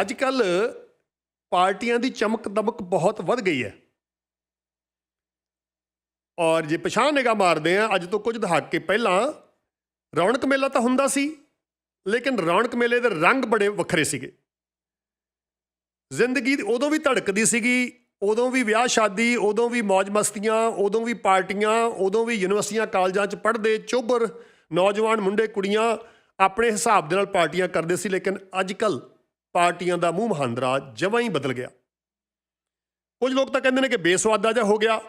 ਅੱਜ ਕੱਲ ਪਾਰਟੀਆਂ ਦੀ ਚਮਕ ਦਮਕ ਬਹੁਤ ਵੱਧ ਗਈ ਹੈ। ਔਰ ਜੇ ਪਛਾਣ ਨਿਗਾਹ ਮਾਰਦੇ ਆ ਅੱਜ ਤੋਂ ਕੁਝ ਦਹਾਕੇ ਪਹਿਲਾਂ ਰੌਣਕ ਮੇਲਾ ਤਾਂ ਹੁੰਦਾ ਸੀ, ਲੇਕਿਨ ਰੌਣਕ ਮੇਲੇ ਦੇ ਰੰਗ ਬੜੇ ਵੱਖਰੇ ਸੀਗੇ। ਜ਼ਿੰਦਗੀ ਦੀ- ਉਦੋਂ ਵੀ ਧੜਕਦੀ ਸੀਗੀ, ਉਦੋਂ ਵੀ ਵਿਆਹ ਸ਼ਾਦੀ, ਉਦੋਂ ਵੀ ਮौज ਮਸਤੀਆਂ, ਉਦੋਂ ਵੀ ਪਾਰਟੀਆਂ, ਉਦੋਂ ਵੀ ਯੂਨੀਵਰਸਿਟੀਆਂ, ਕਾਲਜਾਂ 'ਚ ਪੜ੍ਹਦੇ ਚੋਬਰ ਨੌਜਵਾਨ ਮੁੰਡੇ ਕੁੜੀਆਂ ਆਪਣੇ ਹਿਸਾਬ ਦੇ ਨਾਲ ਪਾਰਟੀਆਂ ਕਰਦੇ ਸੀ, ਲੇਕਿਨ ਅੱਜ ਕੱਲ੍ਹ ਪਾਰਟੀਆਂ ਦਾ ਮੂੰਹ ਮਹਾਂਦਰਾ ਜਮਾਂ ਹੀ ਬਦਲ ਗਿਆ। ਕੁਝ ਲੋਕ ਤਾਂ ਕਹਿੰਦੇ ਨੇ ਕਿ ਬੇਸਵਾਦਾ ਜਿਹਾ ਹੋ ਗਿਆ,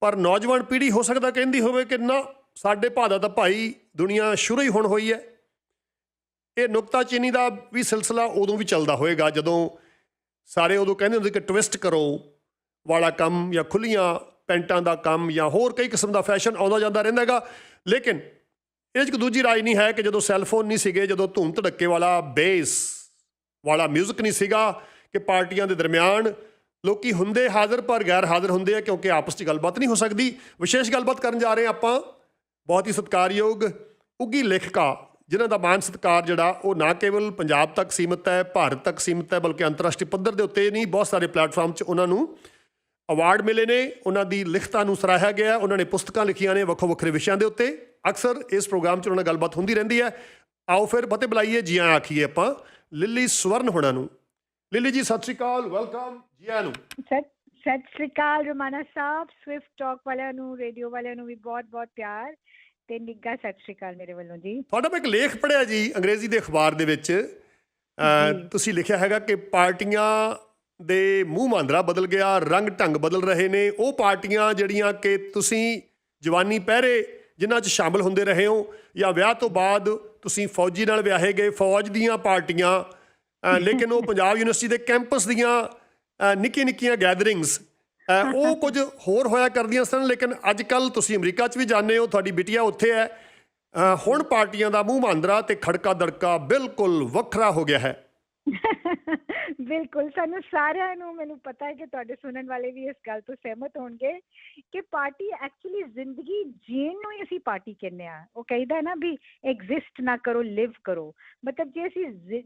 ਪਰ ਨੌਜਵਾਨ ਪੀੜ੍ਹੀ ਹੋ ਸਕਦਾ ਕਹਿੰਦੀ ਹੋਵੇ ਕਿ ਨਾ, ਸਾਡੇ ਭਾਦਾ ਤਾਂ ਭਾਈ ਦੁਨੀਆ ਸ਼ੁਰੂ ਹੀ ਹੁਣ ਹੋਈ ਹੈ। ਇਹ ਨੁਕਤਾਚੀਨੀ ਦਾ ਵੀ ਸਿਲਸਿਲਾ ਉਦੋਂ ਵੀ ਚੱਲਦਾ ਹੋਏਗਾ ਜਦੋਂ ਸਾਰੇ ਉਦੋਂ ਕਹਿੰਦੇ ਹੁੰਦੇ ਕਿ ਟਵਿਸਟ ਕਰੋ, ਵਾਲਾ ਕੰਮ ਜਾਂ ਖੁੱਲੀਆਂ ਪੈਂਟਾਂ ਦਾ ਕੰਮ ਜਾਂ ਹੋਰ ਕਈ ਕਿਸਮ ਦਾ ਫੈਸ਼ਨ ਆਉਂਦਾ ਜਾਂਦਾ ਰਹਿੰਦਾ ਹੈਗਾ। ਲੇਕਿਨ ਇਹ 'ਚ ਇੱਕ ਦੂਜੀ ਰਾਏ ਨਹੀਂ ਹੈ ਕਿ ਜਦੋਂ ਸੈੱਲਫੋਨ ਨਹੀਂ ਸੀਗੇ, ਜਦੋਂ ਧੂਮ ਧੜੱਕੇ ਵਾਲਾ ਬੇਸ ਵਾਲਾ 뮤직 ਨਹੀਂ ਸੀਗਾ ਕਿ ਪਾਰਟੀਆਂ ਦੇ ਦਰਮਿਆਨ ਲੋਕੀ ਹੁੰਦੇ ਹਾਜ਼ਰ ਪਰ ਗੈਰ ਹਾਜ਼ਰ ਹੁੰਦੇ ਆ ਕਿਉਂਕਿ ਆਪਸ 'ਚ ਗੱਲਬਾਤ ਨਹੀਂ ਹੋ ਸਕਦੀ। ਵਿਸ਼ੇਸ਼ ਗੱਲਬਾਤ ਕਰਨ ਜਾ ਰਹੇ ਆਪਾਂ। ਬਹੁਤ ਹੀ ਸਤਿਕਾਰਯੋਗ ਉੱਗੀ ਲੇਖਕਾ, ਜਿਨ੍ਹਾਂ ਦਾ ਮਾਨ ਸਤਿਕਾਰ ਜਿਹੜਾ, ਉਹ ਨਾ ਕੇਵਲ ਪੰਜਾਬ ਤੱਕ ਸੀਮਿਤ ਹੈ, ਭਾਰਤ ਤੱਕ ਸੀਮਿਤ ਹੈ, ਬਲਕਿ ਅੰਤਰਰਾਸ਼ਟਰੀ ਪੱਧਰ ਦੇ ਉੱਤੇ ਨਹੀਂ, ਬਹੁਤ ਸਾਰੇ ਪਲੇਟਫਾਰਮ 'ਚ ਉਹਨਾਂ ਨੂੰ ਅਵਾਰਡ ਮਿਲੇ ਨੇ। ਉਹਨਾਂ ਦੀ ਲਿਖਤਾਂ ਨੂੰ ਸਰਾਹਿਆ ਗਿਆ, ਉਹਨਾਂ ਨੇ ਪੁਸਤਕਾਂ ਲਿਖੀਆਂ ਨੇ ਵੱਖੋ ਵੱਖਰੇ ਵਿਸ਼ਿਆਂ ਦੇ ਉੱਤੇ। ਅਕਸਰ ਇਸ ਪ੍ਰੋਗਰਾਮ 'ਚ ਉਹਨਾਂ ਨਾਲ ਗੱਲਬਾਤ ਹੁੰਦੀ ਰਹਿੰਦੀ ਹੈ। ਆਓ ਫਿਰ ਬਤੇ ਬੁਲਾਈਏ, ਜੀ ਆਖੀਏ ਆਪਾਂ। ਲਿਲੀ ਸਵਰਨ ਹੋਣਾ ਨੂੰ। ਲਿਲੀ ਜੀ ਸਤਿ ਸ਼੍ਰੀ ਅਕਾਲ ਵੈਲਕਮ ਜੀ ਆਇਆਂ ਨੂੰ। ਸਤਿ ਸਤਿ ਸ੍ਰੀ ਅਕਾਲ ਰਮਾਨਾ ਸਾਹਿਬ ਸਵਿਫਟ ਟਾਕ ਵਾਲਿਆਂ ਨੂੰ ਰੇਡੀਓ ਵਾਲਿਆਂ ਨੂੰ ਵੀ ਬਹੁਤ ਬਹੁਤ ਪਿਆਰ ਤੇ ਨਿੱਘਾ ਸਤਿ ਸ੍ਰੀ ਅਕਾਲ ਮੇਰੇ ਵੱਲੋਂ ਜੀ। ਤੁਹਾਡਾ ਮੈਂ ਇੱਕ ਲੇਖ ਪੜਿਆ ਜੀ ਅੰਗਰੇਜ਼ੀ ਦੇ ਅਖਬਾਰ ਦੇ ਵਿੱਚ। ਤੁਸੀਂ ਲਿਖਿਆ ਹੈਗਾ ਕਿ ਪਾਰਟੀਆਂ ਦੇ ਮੂੰਹ ਮਾਂਦਰਾ ਬਦਲ ਗਿਆ ਰੰਗ ਢੰਗ ਬਦਲ ਰਹੇ ਨੇ। ਉਹ ਪਾਰਟੀਆਂ ਜਿਹੜੀਆਂ ਕਿ ਤੁਸੀਂ ਜਵਾਨੀ ਪਹਿਰੇ ਜਿਨ੍ਹਾਂ 'ਚ ਸ਼ਾਮਲ ਹੁੰਦੇ ਰਹੇ ਹੋ ਜਾਂ ਵਿਆਹ ਤੋਂ ਬਾਅਦ ਤੁਸੀਂ ਫੌਜੀ ਨਾਲ ਵਿਆਹੇ ਗਏ, ਫੌਜ ਦੀਆਂ ਪਾਰਟੀਆਂ ਲੇਕਿਨ ਉਹ ਪੰਜਾਬ ਯੂਨੀਵਰਸਿਟੀ ਦੇ ਕੈਂਪਸ ਦੀਆਂ ਨਿੱਕੀ ਨਿੱਕੀਆਂ ਗੈਦਰਿੰਗਸ ਉਹ ਕੁਝ ਹੋਰ ਹੋਇਆ ਕਰਦੀਆਂ ਸਨ, ਲੇਕਿਨ ਅੱਜ ਕੱਲ ਤੁਸੀਂ ਅਮਰੀਕਾ 'ਚ ਵੀ ਜਾਂਦੇ ਹੋ, ਤੁਹਾਡੀ ਬਿਟੀਆ ਉੱਥੇ ਹੈ ਹੁਣ ਪਾਰਟੀਆਂ ਦਾ ਮੂੰਹ ਮਾਂਦਰਾ ਤੇ ਖੜਕਾ ਦੜਕਾ ਬਿਲਕੁਲ ਵੱਖਰਾ ਹੋ ਗਿਆ ਹੈ। ਬਿਲਕੁਲ, ਸਾਨੂੰ ਸਾਰਿਆਂ ਨੂੰ ਮੈਨੂੰ ਪਤਾ ਹੈ ਕਿ ਤੁਹਾਡੇ ਸੁਣਨ ਵਾਲੇ ਵੀ ਇਸ ਗੱਲ ਤੋਂ ਸਹਿਮਤ ਹੋਣਗੇ ਕਿ ਪਾਰਟੀ ਐਕਚੁਅਲੀ ਜ਼ਿੰਦਗੀ ਜੀਣ ਨੂੰ ਹੀ ਅਸੀਂ ਪਾਰਟੀ ਕਹਿੰਦੇ ਆ ਉਹ ਕਹਿੰਦਾ ਨਾ ਵੀ ਐਗਜ਼ਿਸਟ ਨਾ ਕਰੋ ਲਿਵ ਕਰੋ। ਮਤਲਬ ਜੇ ਅਸੀਂ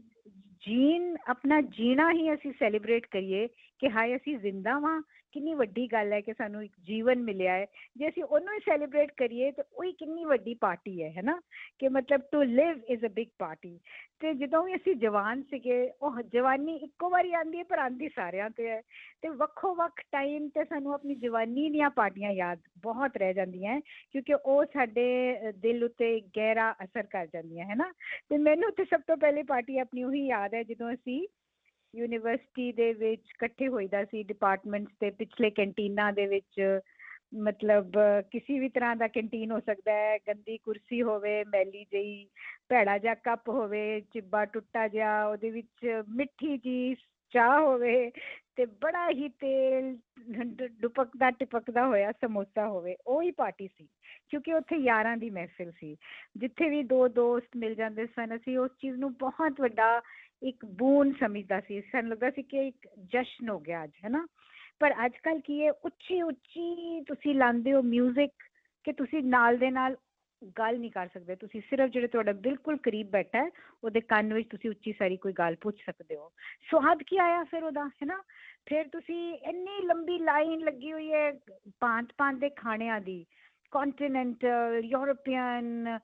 ਜੀਣ, ਆਪਣਾ ਜੀਣਾ ਹੀ ਅਸੀਂ ਸੈਲੀਬ੍ਰੇਟ ਕਰੀਏ ਕਿ ਹਾਏ, ਅਸੀਂ ਜ਼ਿੰਦਾ ਵਾਂ, ਕਿੰਨੀ ਵੱਡੀ ਗੱਲ ਹੈ ਕਿ ਸਾਨੂੰ ਇੱਕ ਜੀਵਨ ਮਿਲਿਆ ਹੈ। ਜੇ ਅਸੀਂ ਉਹਨੂੰ ਹੀ ਸੈਲੀਬ੍ਰੇਟ ਕਰੀਏ ਤਾਂ ਉਹੀ ਕਿੰਨੀ ਵੱਡੀ ਪਾਰਟੀ ਹੈ ਹੈਨਾ ਕਿ ਮਤਲਬ to live is a big party ਤੇ ਜਦੋਂ ਵੀ ਅਸੀਂ ਜਵਾਨ ਸੀਗੇ, ਉਹ ਜਵਾਨੀ ਇੱਕੋ ਵਾਰੀ ਆਂਦੀ ਹੈ, ਪਰ ਆਉਂਦੀ ਸਾਰਿਆਂ ਤੇ ਹੈ। ਤੇ ਵੱਖੋ ਵੱਖ ਟਾਈਮ ਤੇ ਸਾਨੂੰ ਆਪਣੀ ਜਵਾਨੀ ਦੀਆਂ ਪਾਰਟੀਆਂ ਯਾਦ ਬਹੁਤ ਰਹਿ ਜਾਂਦੀਆਂ ਕਿਉਂਕਿ ਉਹ ਸਾਡੇ ਦਿਲ ਉੱਤੇ ਗਹਿਰਾ ਅਸਰ ਕਰ ਜਾਂਦੀਆਂ, ਹੈ ਤੇ ਮੈਨੂੰ ਤੇ ਸਭ ਤੋਂ ਪਹਿਲੀ ਪਾਰਟੀ ਆਪਣੀ ਉਹੀ ਯਾਦ ਹੈ ਜਦੋਂ ਅਸੀਂ ਯੂਨੀਵਰਸਿਟੀ ਦੇ ਵਿੱਚ ਇਕੱਠੇ ਹੋਈਦਾ ਸੀ ਡਿਪਾਰਟਮੈਂਟਸ ਦੇ ਪਿਛਲੇ ਕੈਂਟੀਨਾਂ ਦੇ ਵਿੱਚ। ਮਤਲਬ ਕਿਸੇ ਵੀ ਤਰ੍ਹਾਂ ਦਾ ਕੈਂਟੀਨ ਹੋ ਸਕਦਾ ਹੈ, ਗੰਦੀ ਕੁਰਸੀ ਹੋਵੇ, ਮੈਲੀ ਜਿਹੀ ਭੈੜਾ ਜਿਹਾ ਕੱਪ ਹੋਵੇ, ਚਿੱਬਾ ਟੁੱਟਾ ਜਿਹਾ, ਉਹਦੇ ਵਿੱਚ ਮਿੱਠੀ ਜੀ ਚਾਹ ਹੋਵੇ ਤੇ ਬੜਾ ਹੀ ਤੇਲ ਡੁਪਕਦਾ ਟਿਪਕਦਾ ਹੋਇਆ ਸਮੋਸਾ ਹੋਵੇ, ਉਹ ਹੀ ਪਾਰਟੀ ਸੀ। ਕਿਉਂਕਿ ਉੱਥੇ ਯਾਰਾਂ ਦੀ ਮਹਿਫਿਲ ਸੀ। ਜਿੱਥੇ ਵੀ ਦੋ ਦੋਸਤ ਮਿਲ ਜਾਂਦੇ ਸਨ, ਅਸੀਂ ਉਸ ਚੀਜ਼ ਨੂੰ ਬਹੁਤ ਵੱਡਾ ਇੱਕ ਬੂਨ ਸਮਝਦਾ ਸੀ, ਸਾਨੂੰ ਲੱਗਦਾ ਸੀ ਕਿ ਇੱਕ ਜਸ਼ਨ ਹੋ ਗਿਆ ਅੱਜ ਹੈ ਪਰ ਅੱਜ ਕੱਲ ਕੀ ਹੈ ਉੱਚੀ ਉੱਚੀ ਤੁਸੀਂ ਲਾਉਂਦੇ ਹੋ 뮤직 ਕਿ ਤੁਸੀਂ ਨਾਲ ਦੇ ਨਾਲ ਗੱਲ ਨਹੀਂ ਕਰ ਸਕਦੇ। ਤੁਸੀਂ ਸਿਰਫ ਜਿਹੜੇ ਤੁਹਾਡਾ ਬਿਲਕੁਲ ਕਰੀਬ ਬੈਠਾ ਹੈ, ਉਹਦੇ ਕੰਨ ਵਿੱਚ ਤੁਸੀਂ ਉੱਚੀ ਸਾਰੀ ਕੋਈ ਗੱਲ ਪੁੱਛ ਸਕਦੇ ਹੋ। ਸਵਾਦ ਕੀ ਆਇਆ ਫਿਰ ਉਹਦਾ, ਹੈਨਾ? ਫਿਰ ਤੁਸੀਂ ਇੰਨੀ ਲੰਬੀ ਲਾਈਨ ਲੱਗੀ ਹੋਈ ਹੈ ਭਾਂਤ ਭਾਂਤ ਦੇ ਖਾਣਿਆਂ ਦੀ ਕੰਟੀਨੈਂਟਲ ਯੂਰੋਪੀਅਨ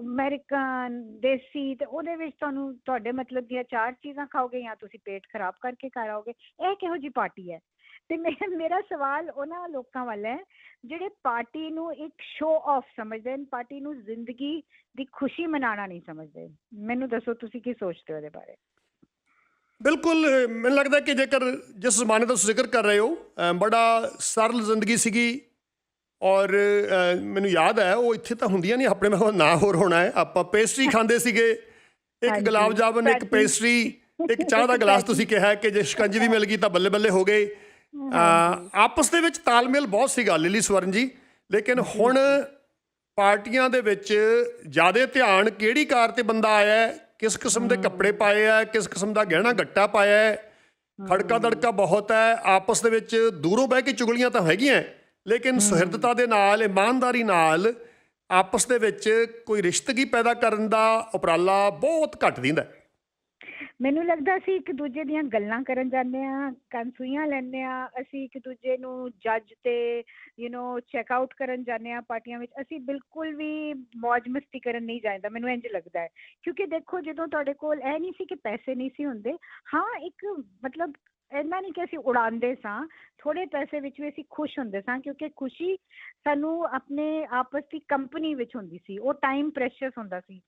ਅਮਰੀਕਨ ਦੇਸੀ ਅਤੇ ਉਹਦੇ ਵਿੱਚ ਤੁਹਾਨੂੰ ਤੁਹਾਡੇ ਮਤਲਬ ਦੀਆਂ ਚਾਰ ਚੀਜ਼ਾਂ ਖਾਓਗੇ ਜਾਂ ਤੁਸੀਂ ਪੇਟ ਖਰਾਬ ਕਰਕੇ ਘਰ ਆਓਗੇ ਇਹ ਕਿਹੋ ਜਿਹੀ ਪਾਰਟੀ ਹੈ? ਅਤੇ ਮੇ- ਮੇਰਾ ਸਵਾਲ ਉਹਨਾਂ ਲੋਕਾਂ ਵੱਲ ਹੈ, ਜਿਹੜੇ ਪਾਰਟੀ ਨੂੰ ਇੱਕ ਸ਼ੋਅ ਆਫ ਸਮਝਦੇ ਨੇ ਪਾਰਟੀ ਨੂੰ ਜ਼ਿੰਦਗੀ ਦੀ ਖੁਸ਼ੀ ਮਨਾਉਣਾ ਨਹੀਂ ਸਮਝਦੇ, ਮੈਨੂੰ ਦੱਸੋ ਤੁਸੀਂ ਕੀ ਸੋਚਦੇ ਹੋ ਇਹਦੇ ਬਾਰੇ? ਬਿਲਕੁਲ, ਮੈਨੂੰ ਲੱਗਦਾ ਕਿ ਜੇਕਰ ਜਿਸ ਜ਼ਮਾਨੇ ਦਾ ਤੁਸੀਂ ਜ਼ਿਕਰ ਕਰ ਰਹੇ ਹੋ ਬੜਾ ਸਰਲ ਜ਼ਿੰਦਗੀ ਸੀਗੀ ਔਰ ਮੈਨੂੰ ਯਾਦ ਹੈ ਉਹ ਇੱਥੇ ਤਾਂ ਹੁੰਦੀਆਂ ਨਹੀਂ ਆਪਣੇ ਮੈਂ ਨਾ ਹੋਰ ਹੋਣਾ ਹੈ। ਆਪਾਂ ਪੇਸਟਰੀ ਖਾਂਦੇ ਸੀਗੇ। ਇੱਕ ਗੁਲਾਬ ਜਾਮਨ ਇੱਕ। ਪੇਸਟਰੀ ਇੱਕ ਚਾਹ ਦਾ ਗਲਾਸ ਤੁਸੀਂ ਕਿਹਾ ਕਿ ਜੇ ਸ਼ਿਕੰਜੀ ਵੀ ਮਿਲ ਗਈ ਤਾਂ ਬੱਲੇ ਬੱਲੇ ਹੋ ਗਏ ਆਪਸ ਦੇ ਵਿੱਚ ਤਾਲਮੇਲ ਬਹੁਤ ਸੀਗਾ ਲਿਲੀ ਸਵਰਨ ਜੀ। ਲੇਕਿਨ ਹੁਣ ਪਾਰਟੀਆਂ ਦੇ ਵਿੱਚ ਜ਼ਿਆਦਾ ਧਿਆਨ ਕਿਹੜੀ ਕਾਰ ਤੇ ਬੰਦਾ ਆਇਆ ਕਿਸ ਕਿਸਮ ਦੇ ਕੱਪੜੇ ਪਾਏ ਆ ਕਿਸ ਕਿਸਮ ਦਾ ਗਹਿਣਾ ਗੱਟਾ ਪਾਇਆ ਹੈ? ਖੜਕਾ ਦੜਕਾ ਬਹੁਤ ਹੈ। ਆਪਸ ਦੇ ਵਿੱਚ ਦੂਰੋਂ ਬਹਿ ਕੇ ਚੁਗਲੀਆਂ ਤਾਂ ਹੈਗੀਆਂ ਲੇਕਿਨ ਸੁਹਿਰਦਤਾ ਦੇ ਨਾਲ ਇਮਾਨਦਾਰੀ ਨਾਲ ਆਪਸ ਦੇ ਵਿੱਚ ਕੋਈ ਰਿਸ਼ਤਗੀ ਪੈਦਾ ਕਰਨ ਦਾ ਉਪਰਾਲਾ ਬਹੁਤ ਘੱਟ ਦਿੰਦਾ ਮੈਨੂੰ ਲੱਗਦਾ ਸੀ ਇੱਕ ਦੂਜੇ ਦੀਆਂ ਗੱਲਾਂ ਕਰਨ ਜਾਂਦੇ ਆ ਕੰਸੂਈਆਂ ਲੈਂਦੇ ਆ ਅਸੀਂ ਇੱਕ ਦੂਜੇ ਨੂੰ ਜੱਜ ਤੇ ਯੂ نو ਚੈੱਕ ਆਊਟ ਕਰਨ ਜਾਂਦੇ ਆ ਪਾਰਟੀਆਂ ਵਿੱਚ ਅਸੀਂ ਬਿਲਕੁਲ ਵੀ ਮौज ਮਸਤੀ ਕਰਨ ਨਹੀਂ ਜਾਂਦਾ ਮੈਨੂੰ ਇੰਜ ਲੱਗਦਾ ਹੈ। ਕਿਉਂਕਿ ਦੇਖੋ ਜਦੋਂ ਤੁਹਾਡੇ ਕੋਲ ਇਹ ਨਹੀਂ ਸੀ ਕਿ ਪੈਸੇ ਨਹੀਂ ਸੀ ਹੁੰਦੇ ਹਾਂ ਇੱਕ ਮਤਲਬ ਇੰਨਾ ਨਹੀਂ ਕਿ ਅਸੀਂ ਉਡਾਉਂਦੇ ਸਾਂ ਥੋੜੇ ਪੈਸੇ ਵਿੱਚ ਵੀ ਅਸੀਂ ਖੁਸ਼ ਹੁੰਦੇ ਸਾਂ, ਕਿਉਂਕਿ ਖੁਸ਼ੀ ਸਾਨੂੰ ਆਪਣੇ ਆਪਸ ਦੀ ਕੰਪਨੀ ਵਿੱਚ ਹੁੰਦੀ ਸੀ, ਉਹ ਟਾਈਮ ਪ੍ਰੈਸ਼ੀਅਸ ਹੁੰਦਾ ਸੀ।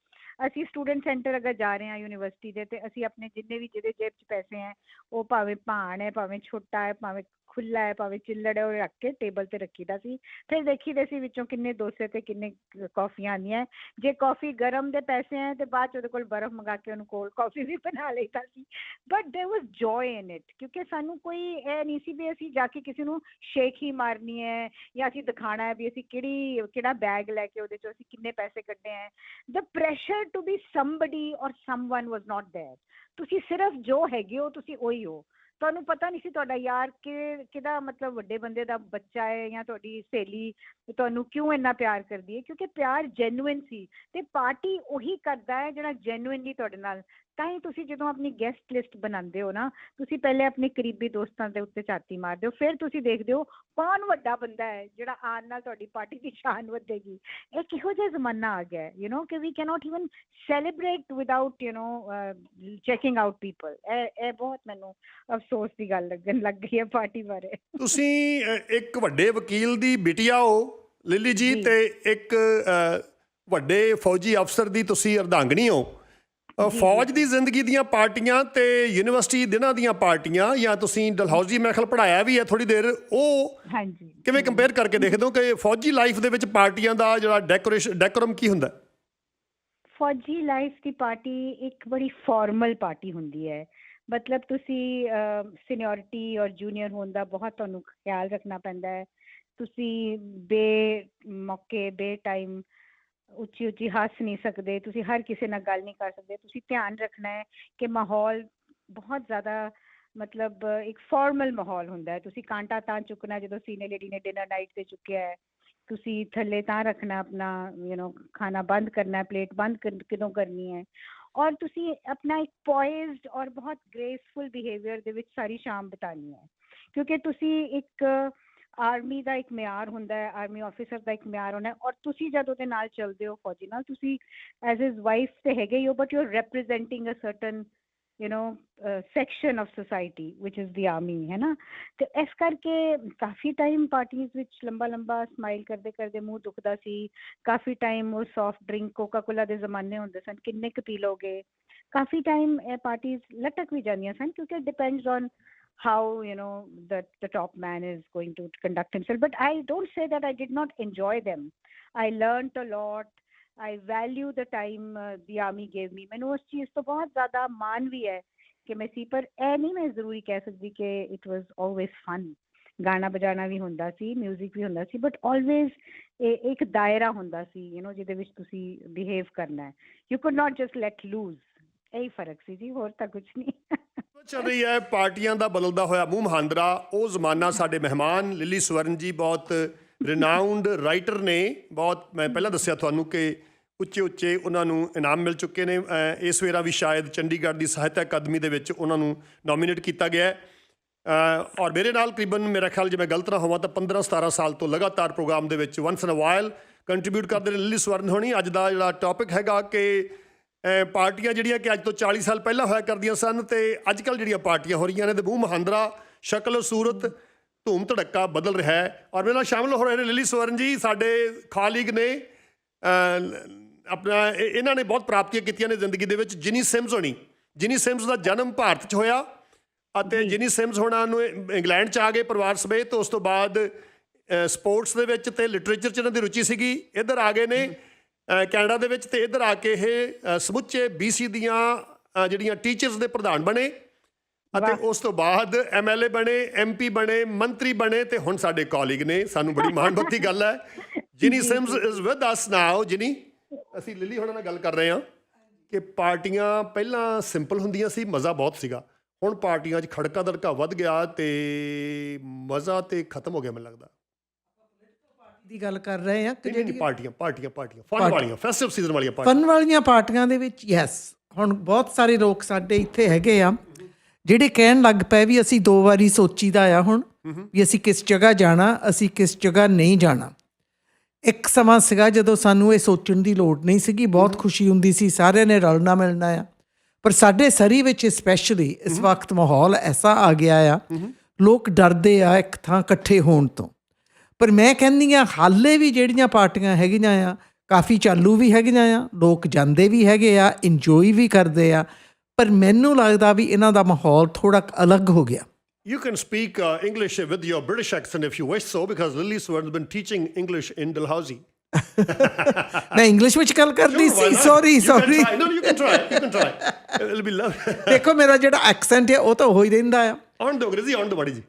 ਅਸੀਂ ਸਟੂਡੈਂਟ ਸੈਂਟਰ ਅਗਰ ਜਾ ਰਹੇ ਹਾਂ ਯੂਨੀਵਰਸਿਟੀ ਦੇ, ਤੇ ਅਸੀਂ ਆਪਣੇ ਜਿੰਨੇ ਵੀ ਜਿਹਦੇ ਜੇਬ 'ਚ ਪੈਸੇ ਹੈ, ਉਹ ਭਾਵੇਂ ਭਾਣ ਹੈ, ਭਾਵੇਂ ਛੋਟਾ ਹੈ, ਭਾਵੇਂ ਖੁੱਲਾ ਹੈ ਭਾਵੇਂ ਚਿੱਲੜ ਹੈ ਉਹ ਰੱਖ ਕੇ ਟੇਬਲ ਤੇ ਰੱਖੀਦਾ ਸੀ ਫਿਰ ਦੇਖੀਦੇ ਸੀ ਵਿੱਚੋਂ ਕਿੰਨੇ ਡੋਸੇ ਤੇ ਕਿੰਨੇ ਕਾਫੀਆਂ ਆਉਂਦੀਆਂ ਜੇ ਕਾਫੀ ਗਰਮ ਦੇ ਪੈਸੇ ਹੈ ਤੇ ਬਾਅਦ 'ਚ ਉਹਦੇ ਕੋਲ ਬਰਫ਼ ਮੰਗਾ ਕੇ ਉਹਨੂੰ ਕੋਲਡ ਕਾਫੀ ਵੀ ਬਣਾ ਲਈਦਾ ਸੀ but there was joy in it ਕਿਉਂਕਿ ਸਾਨੂੰ ਕੋਈ ਇਹ ਨਹੀਂ ਸੀ ਵੀ ਅਸੀਂ ਜਾ ਕੇ ਕਿਸੇ ਨੂੰ ਸ਼ੇਕ ਹੀ ਮਾਰਨੀ ਹੈ ਜਾਂ ਅਸੀਂ ਦਿਖਾਣਾ ਹੈ ਵੀ ਅਸੀਂ ਕਿਹੜੀ ਕਿਹੜਾ ਬੈਗ ਲੈ ਕੇ ਉਹਦੇ 'ਚੋਂ ਅਸੀਂ ਕਿੰਨੇ ਪੈਸੇ ਕੱਢੇ ਹੈ the pressure to be somebody or someone was not there ਤੁਸੀਂ ਸਿਰਫ ਜੋ ਹੈਗੇ ਹੋ ਤੁਸੀਂ ਉਹੀ ਹੋ ਤੁਹਾਨੂੰ ਪਤਾ ਨਹੀਂ ਸੀ ਤੁਹਾਡਾ ਯਾਰ ਕਿ, ਕਿਹਦਾ ਮਤਲਬ ਵੱਡੇ ਬੰਦੇ ਦਾ ਬੱਚਾ ਹੈ ਜਾਂ ਤੁਹਾਡੀ ਸਹੇਲੀ ਤੁਹਾਨੂੰ ਕਿਉਂ ਇੰਨਾ ਪਿਆਰ ਕਰਦੀ ਹੈ? ਕਿਉਂਕਿ ਪਿਆਰ ਜੈਨੂਇਨ ਸੀ ਤੇ ਪਾਰਟੀ ਉਹੀ ਕਰਦਾ ਹੈ ਜਿਹੜਾ ਜੈਨੂਇਨਲੀ ਤੁਹਾਡੇ ਨਾਲ ਤਾਂ ਹੀ ਤੁਸੀਂ ਜਦੋਂ ਆਪਣੀ ਗੈਸਟ ਲਿਸਟ ਬਣਾਉਂਦੇ ਹੋ ਨਾ ਤੁਸੀਂ ਪਹਿਲੇ ਆਪਣੇ ਕਰੀਬੀ ਦੋਸਤਾਂ ਦੇ ਉੱਤੇ ਝਾਤੀ ਮਾਰਦੇ ਹੋ ਫਿਰ ਤੁਸੀਂ ਦੇਖਦੇ ਹੋ ਕੌਣ ਵੱਡਾ ਬੰਦਾ ਹੈ ਜਿਹੜਾ ਆਉਣ ਨਾਲ ਤੁਹਾਡੀ ਪਾਰਟੀ ਦੀ ਸ਼ਾਨ ਵਧੇਗੀ ਇਹ ਕਿਹੋ ਜਿਹਾ ਜ਼ਮਾਨਾ ਆ ਗਿਆ ਹੈ ਯੂ نو ਕਿ we cannot even celebrate without you know checking out people ਇਹ ਇਹ ਬਹੁਤ ਮੈਨੂੰ ਅਫਸੋਸ ਦੀ ਗੱਲ ਲੱਗਣ ਲੱਗ ਗਈ ਹੈ ਪਾਰਟੀ ਬਾਰੇ ਤੁਸੀਂ ਅ, ਇੱਕ ਵੱਡੇ ਵਕੀਲ ਦੀ ਬਿਟੀਆ ਹੋ ਲਿਲੀ ਜੀ ਜੀ। ਤੇ ਇੱਕ ਅ, ਵੱਡੇ ਫੌਜੀ ਅਫਸਰ ਦੀ ਤੁਸੀਂ ਅਰਧਾਂਗਣੀ ਹੋ ਅ, ਜੀ, ਫੌਜ ਦੀ ਜ਼ਿੰਦਗੀ ਦੀਆਂ ਪਾਰਟੀਆਂ ਤੇ ਯੂਨੀਵਰਸਿਟੀ ਦਿਨਾਂ ਦੀਆਂ ਪਾਰਟੀਆਂ ਜਾਂ ਤੁਸੀਂ ਡਲਹੌਜ਼ੀ ਮੈਖਲ ਪੜਾਇਆ ਵੀ ਹੈ ਥੋੜੀ ਦੇਰ ਉਹ ਹਾਂਜੀ। ਕਿਵੇਂ ਕੰਪੇਅਰ ਕਰਕੇ ਦੇਖਦੇ ਹੋ ਕਿ ਫੌਜੀ ਲਾਈਫ ਦੇ ਵਿੱਚ ਪਾਰਟੀਆਂ ਦਾ ਜਿਹੜਾ ਡੈਕੋਰੇਸ਼ਨ ਡੈਕੋਰਮ ਕੀ ਹੁੰਦਾ? ਫੌਜੀ ਲਾਈਫ ਦੀ ਪਾਰਟੀ ਇੱਕ ਬੜੀ ਫਾਰਮਲ ਪਾਰਟੀ ਹੁੰਦੀ ਹੈ। ਮਤਲਬ ਤੁਸੀਂ ਸੀਨੀਅਰਿਟੀ ਔਰ ਜੂਨੀਅਰ ਹੋਣ ਦਾ ਬਹੁਤ ਤੁਹਾਨੂੰ ਖਿਆਲ ਰੱਖਣਾ ਪੈਂਦਾ ਹੈ। ਤੁਸੀਂ ਬੇ ਮੌਕੇ ਬੇ ਟਾਈਮ ਉੱਚੀ ਉੱਚੀ ਹੱਸ ਨਹੀਂ ਸਕਦੇ, ਤੁਸੀਂ ਹਰ ਕਿਸੇ ਨਾਲ ਗੱਲ ਨਹੀਂ ਕਰ ਸਕਦੇ, ਤੁਸੀਂ ਧਿਆਨ ਰੱਖਣਾ ਹੈ ਕਿ ਮਾਹੌਲ ਬਹੁਤ ਜ਼ਿਆਦਾ ਮਤਲਬ ਇੱਕ ਫਾਰਮਲ ਮਾਹੌਲ ਹੁੰਦਾ ਤੁਸੀਂ ਕਾਂਟਾ ਤਾਂ ਚੁੱਕਣਾ, ਜਦੋਂ ਸੀਨੀਅਰ ਲੇਡੀ ਨੇ ਡਿਨਰ ਨਾਈਟ ਤੇ ਚੁੱਕਿਆ ਹੈ, ਤੁਸੀਂ ਥੱਲੇ ਤਾਂ ਰੱਖਣਾ ਆਪਣਾ ਯੂ نو ਖਾਣਾ ਬੰਦ ਕਰਨਾ ਪਲੇਟ ਬੰਦ ਕਰ- ਕਰਨੀ ਹੈ। ਔਰ ਤੁਸੀਂ ਆਪਣਾ ਇੱਕ ਪੋਇਜ਼ਡ ਔਰ ਬਹੁਤ ਗ੍ਰੇਸਫੁਲ ਬਿਹੇਵੀਅਰ ਦੇ ਵਿੱਚ ਸਾਰੀ ਸ਼ਾਮ ਬਿਤਾਣੀ ਹੈ। ਕਿਉਂਕਿ ਤੁਸੀਂ ਇੱਕ ਆਰਮੀ ਦਾ ਇੱਕ ਮਿਆਰ ਹੁੰਦਾ ਹੈ, ਆਰਮੀ ਆਫੀਸਰ ਦਾ ਇੱਕ ਮਿਆਰ ਹੁੰਦਾ ਔਰ ਤੁਸੀਂ ਜਦ ਉਹਦੇ ਨਾਲ ਚੱਲਦੇ ਹੋ ਫੌਜੀ ਨਾਲ, ਤੁਸੀਂ ਐਜ਼ ਹਿਸ ਵਾਈਫ ਤੇ ਹੈਗੇ ਹੀ ਹੋ but you are representing a certain you know section of society which is the army ਹੈ ਨਾ? ਤੇ ਇਸ ਕਰਕੇ ਕਾਫੀ ਟਾਈਮ ਪਾਰਟੀਆਂ ਵਿੱਚ ਲੰਬਾ ਲੰਬਾ ਸਮਾਈਲ ਕਰਦੇ ਕਰਦੇ ਮੂੰਹ ਦੁਖਦਾ ਸੀ, ਕਾਫੀ ਟਾਈਮ ਉਹ ਸੌਫਟ ਡਰਿੰਕ ਕੋਕਾ ਕੋਲਾ ਦੇ ਜ਼ਮਾਨੇ ਹੁੰਦੇ ਸਨ, ਕਿੰਨੇ ਕੁ ਪੀ ਲੋਗੇ? ਕਾਫੀ ਟਾਈਮ ਇਹ ਪਾਰਟੀਆਂ ਲਟਕ ਵੀ ਜਾਂਦੀਆਂ ਸਨ, ਕਿਉਂਕਿ depends on how you know the the top man is going to conduct himself but i don't say that i did not enjoy them i learned a lot i value the time uh, the army gave me ਮੈਨੂੰ ਉਸ ਚੀਜ਼ ਤੋਂ ਬਹੁਤ ਜ਼ਿਆਦਾ ਮਾਣ ਵੀ ਹੈ ਕਿ ਮੈਂ ਸੀ ਪਰ ਇਹ ਨਹੀਂ ਮੈਂ ਜ਼ਰੂਰੀ ਕਹਿ ਸਕਦੀ ਕਿ ਇਟ ਵਾਸ ਆਲਵੇਸ ਫਨ ਗਾਣਾ ਬਜਾਣਾ ਵੀ ਹੁੰਦਾ ਸੀ 뮤직 ਵੀ ਹੁੰਦਾ ਸੀ ਬਟ ਆਲਵੇਸ ਇੱਕ ਦਾਇਰਾ ਹੁੰਦਾ ਸੀ ਯੂ نو ਜਿਹਦੇ ਵਿੱਚ ਤੁਸੀਂ ਬਿਹੇਵ ਕਰਨਾ ਹੈ you could not just let loose ਇਹੀ ਫਰਕ ਸੀ ਜੀ ਹੋਰ ਤਾਂ ਕੁਝ ਨਹੀਂ ਚੱਲ ਰਹੀ ਹੈ, ਪਾਰਟੀਆਂ ਦਾ ਬਦਲਦਾ ਹੋਇਆ ਮੂੰਹ ਮਹਾਂਦਰਾ। ਉਹ ਜ਼ਮਾਨਾ ਸਾਡੇ ਮਹਿਮਾਨ, ਲਿਲੀ ਸਵਰਨ ਜੀ ਬਹੁਤ ਰਿਨਾਊਂਡ ਰਾਈਟਰ ਨੇ। ਬਹੁਤ, ਮੈਂ ਪਹਿਲਾਂ ਦੱਸਿਆ ਤੁਹਾਨੂੰ ਕਿ ਉੱਚੇ ਉੱਚੇ ਉਹਨਾਂ ਨੂੰ ਇਨਾਮ ਮਿਲ ਚੁੱਕੇ ਨੇ। ਇਸ ਵੇਰਾ ਵੀ ਸ਼ਾਇਦ ਚੰਡੀਗੜ੍ਹ ਦੀ ਸਾਹਿਤ ਅਕਾਦਮੀ ਦੇ ਵਿੱਚ ਉਹਨਾਂ ਨੂੰ ਨੋਮੀਨੇਟ ਕੀਤਾ ਗਿਆ ਹੈ। ਔਰ ਮੇਰੇ ਨਾਲ ਤਕਰੀਬਨ ਮੇਰਾ ਖਿਆਲ ਜੇ ਮੈਂ ਗਲਤ ਨਾ ਹੋਵਾਂ ਤਾਂ 15 17 ਸਾਲ ਤੋਂ ਲਗਾਤਾਰ ਪ੍ਰੋਗਰਾਮ ਦੇ ਵਿੱਚ once in a while contribute ਕਰਦੇ ਨੇ। ਲਿਲੀ ਸਵਰਨ ਹੋਣੀ, ਅੱਜ ਦਾ ਜਿਹੜਾ ਟੌਪਿਕ ਹੈਗਾ ਕਿ ਪਾਰਟੀਆਂ ਜਿਹੜੀਆਂ ਕਿ ਅੱਜ ਤੋਂ 40 ਸਾਲ ਪਹਿਲਾਂ ਹੋਇਆ ਕਰਦੀਆਂ ਸਨ ਤੇ ਅੱਜ ਕੱਲ ਜਿਹੜੀਆਂ ਪਾਰਟੀਆਂ ਹੋ ਰਹੀਆਂ ਨੇ ਤੇ ਮੂੰਹ ਮਹਾਂਦਰਾ ਸ਼ਕਲ ਸੂਰਤ ਧੂਮ ਧੜੱਕਾ ਬਦਲ ਰਿਹਾ ਹੈ। ਔਰ ਮੇਰੇ ਨਾਲ ਸ਼ਾਮਲ ਹੋ ਰਹੇ ਨੇ ਲਿਲੀ ਸਵਰਨ ਜੀ ਸਾਡੇ ਖਾਲੀਗ ਨੇ ਆਪਣਾ ਇਹ- ਇਹਨਾਂ ਨੇ ਬਹੁਤ ਪ੍ਰਾਪਤੀਆਂ ਕੀਤੀਆਂ ਨੇ ਜ਼ਿੰਦਗੀ ਦੇ ਵਿੱਚ ਜਿਨੀ ਸਿਮਸ ਹੋਣੀ ਜਿਨੀ ਸਿਮਸ ਦਾ ਜਨਮ ਭਾਰਤ 'ਚ ਹੋਇਆ ਅਤੇ ਜਿਨੀ ਸਿਮਸ ਹੋਣਾ ਨੂੰ ਇੰਗਲੈਂਡ 'ਚ ਆ ਗਏ ਪਰਿਵਾਰ ਸਮੇਤ ਉਸ ਤੋਂ ਬਾਅਦ ਸਪੋਰਟਸ ਦੇ ਵਿੱਚ ਤੇ ਲਿਟਰੇਚਰ 'ਚ ਇਹਨਾਂ ਦੀ ਰੁਚੀ ਸੀਗੀ। ਇੱਧਰ ਆ ਗਏ ਨੇ ਕੈਨੇਡਾ ਦੇ ਵਿੱਚ ਤੇ ਇੱਧਰ ਆ ਕੇ ਇਹ ਸਮੁੱਚੇ BC ਦੀਆਂ ਜਿਹੜੀਆਂ ਟੀਚਰਸ ਦੇ ਪ੍ਰਧਾਨ ਬਣੇ ਅਤੇ ਉਸ ਤੋਂ ਬਾਅਦ ਐਮਐਲਏ ਬਣੇ ਐਮਪੀ ਬਣੇ ਮੰਤਰੀ ਬਣੇ ਤੇ ਹੁਣ ਸਾਡੇ ਕਾਲੀਗ ਨੇ ਸਾਨੂੰ ਬੜੀ ਮਾਣਮੱਤੀ ਗੱਲ ਹੈ। Jinny Sims is with us now Jinny ਅਸੀਂ ਲਿਲੀ ਹੁਣਾਂ ਨਾਲ ਗੱਲ ਕਰ ਰਹੇ ਹਾਂ ਕਿ ਪਾਰਟੀਆਂ ਪਹਿਲਾਂ ਸਿੰਪਲ ਹੁੰਦੀਆਂ ਸੀ ਮਜ਼ਾ ਬਹੁਤ ਸੀਗਾ। ਹੁਣ ਪਾਰਟੀਆਂ 'ਚ ਖੜਕਾ ਦੜਕਾ ਵੱਧ ਗਿਆ ਤੇ ਮਜ਼ਾ ਤੇ ਖਤਮ ਹੋ ਗਿਆ ਮੈਨੂੰ ਲੱਗਦਾ। ਦੀ ਗੱਲ ਕਰ ਰਹੇ ਹਾਂ ਕਿ ਨਹੀਂ ਪਾਰਟੀਆਂ ਪਾਰਟੀਆਂ ਪਾਰਟੀਆਂ ਫਨ ਵਾਲੀਆਂ ਫੈਸਟਿਵ ਸੀਜ਼ਨ ਵਾਲੀਆਂ ਪਾਰਟੀਆਂ। ਫਨ ਵਾਲੀਆਂ ਪਾਰਟੀਆਂ ਦੇ ਵਿੱਚ ਯੈਸ ਹੁਣ ਬਹੁਤ ਸਾਰੇ ਲੋਕ ਸਾਡੇ ਇੱਥੇ ਹੈਗੇ ਆ ਜਿਹੜੇ ਕਹਿਣ ਲੱਗ ਪਏ ਵੀ ਅਸੀਂ ਦੋ ਵਾਰੀ ਸੋਚੀਦਾ ਆ ਹੁਣ ਵੀ ਅਸੀਂ ਕਿਸ ਜਗ੍ਹਾ ਜਾਣਾ ਅਸੀਂ ਕਿਸ ਜਗ੍ਹਾ ਨਹੀਂ ਜਾਣਾ। ਇੱਕ ਸਮਾਂ ਸੀਗਾ ਜਦੋਂ ਸਾਨੂੰ ਇਹ ਸੋਚਣ ਦੀ ਲੋੜ ਨਹੀਂ ਸੀਗੀ ਬਹੁਤ ਖੁਸ਼ੀ ਹੁੰਦੀ ਸੀ ਸਾਰਿਆਂ ਨੇ ਰਲਣਾ ਮਿਲਣਾ ਆ। ਪਰ ਸਾਡੇ ਸਰੀ ਵਿੱਚ ਸਪੈਸ਼ਲੀ ਇਸ ਵਕਤ ਮਾਹੌਲ ਐਸਾ ਆ ਗਿਆ ਆ ਲੋਕ ਡਰਦੇ ਆ ਇੱਕ ਥਾਂ ਇਕੱਠੇ ਹੋਣ ਤੋਂ। ਪਰ ਮੈਂ ਕਹਿੰਦੀ ਆ ਹਾਲੇ ਵੀ ਜਿਹੜੀਆਂ ਪਾਰਟੀਆਂ ਹੈਗੀਆਂ ਆ ਕਾਫੀ ਚਾਲੂ ਵੀ ਹੈਗੀਆਂ ਆ ਲੋਕ ਜਾਂਦੇ ਵੀ ਹੈਗੇ ਆ ਇੰਜੋਏ ਵੀ ਕਰਦੇ ਆ ਪਰ ਮੈਨੂੰ ਲੱਗਦਾ ਵੀ ਇਹਨਾਂ ਦਾ ਮਾਹੌਲ ਥੋੜਾ ਅਲੱਗ ਹੋ ਗਿਆ You can speak uh, English with your British accent if you wish so, because Lily Swan has been teaching English in Dalhousie. ਮੈਂ ਇੰਗਲਿਸ਼ ਵਿੱਚ ਗੱਲ ਕਰਦੀ ਸੀ? Sorry sorry try. No, you can try. You can try. It'll be lovely. ਦੇਖੋ ਮੇਰਾ ਜਿਹੜਾ accent ਹੈ ਉਹ ਤਾਂ ਹੋ ਹੀ ਰਹਿੰਦਾ ਆ on the Angrezi on the ਮਾੜੀ ਜੀ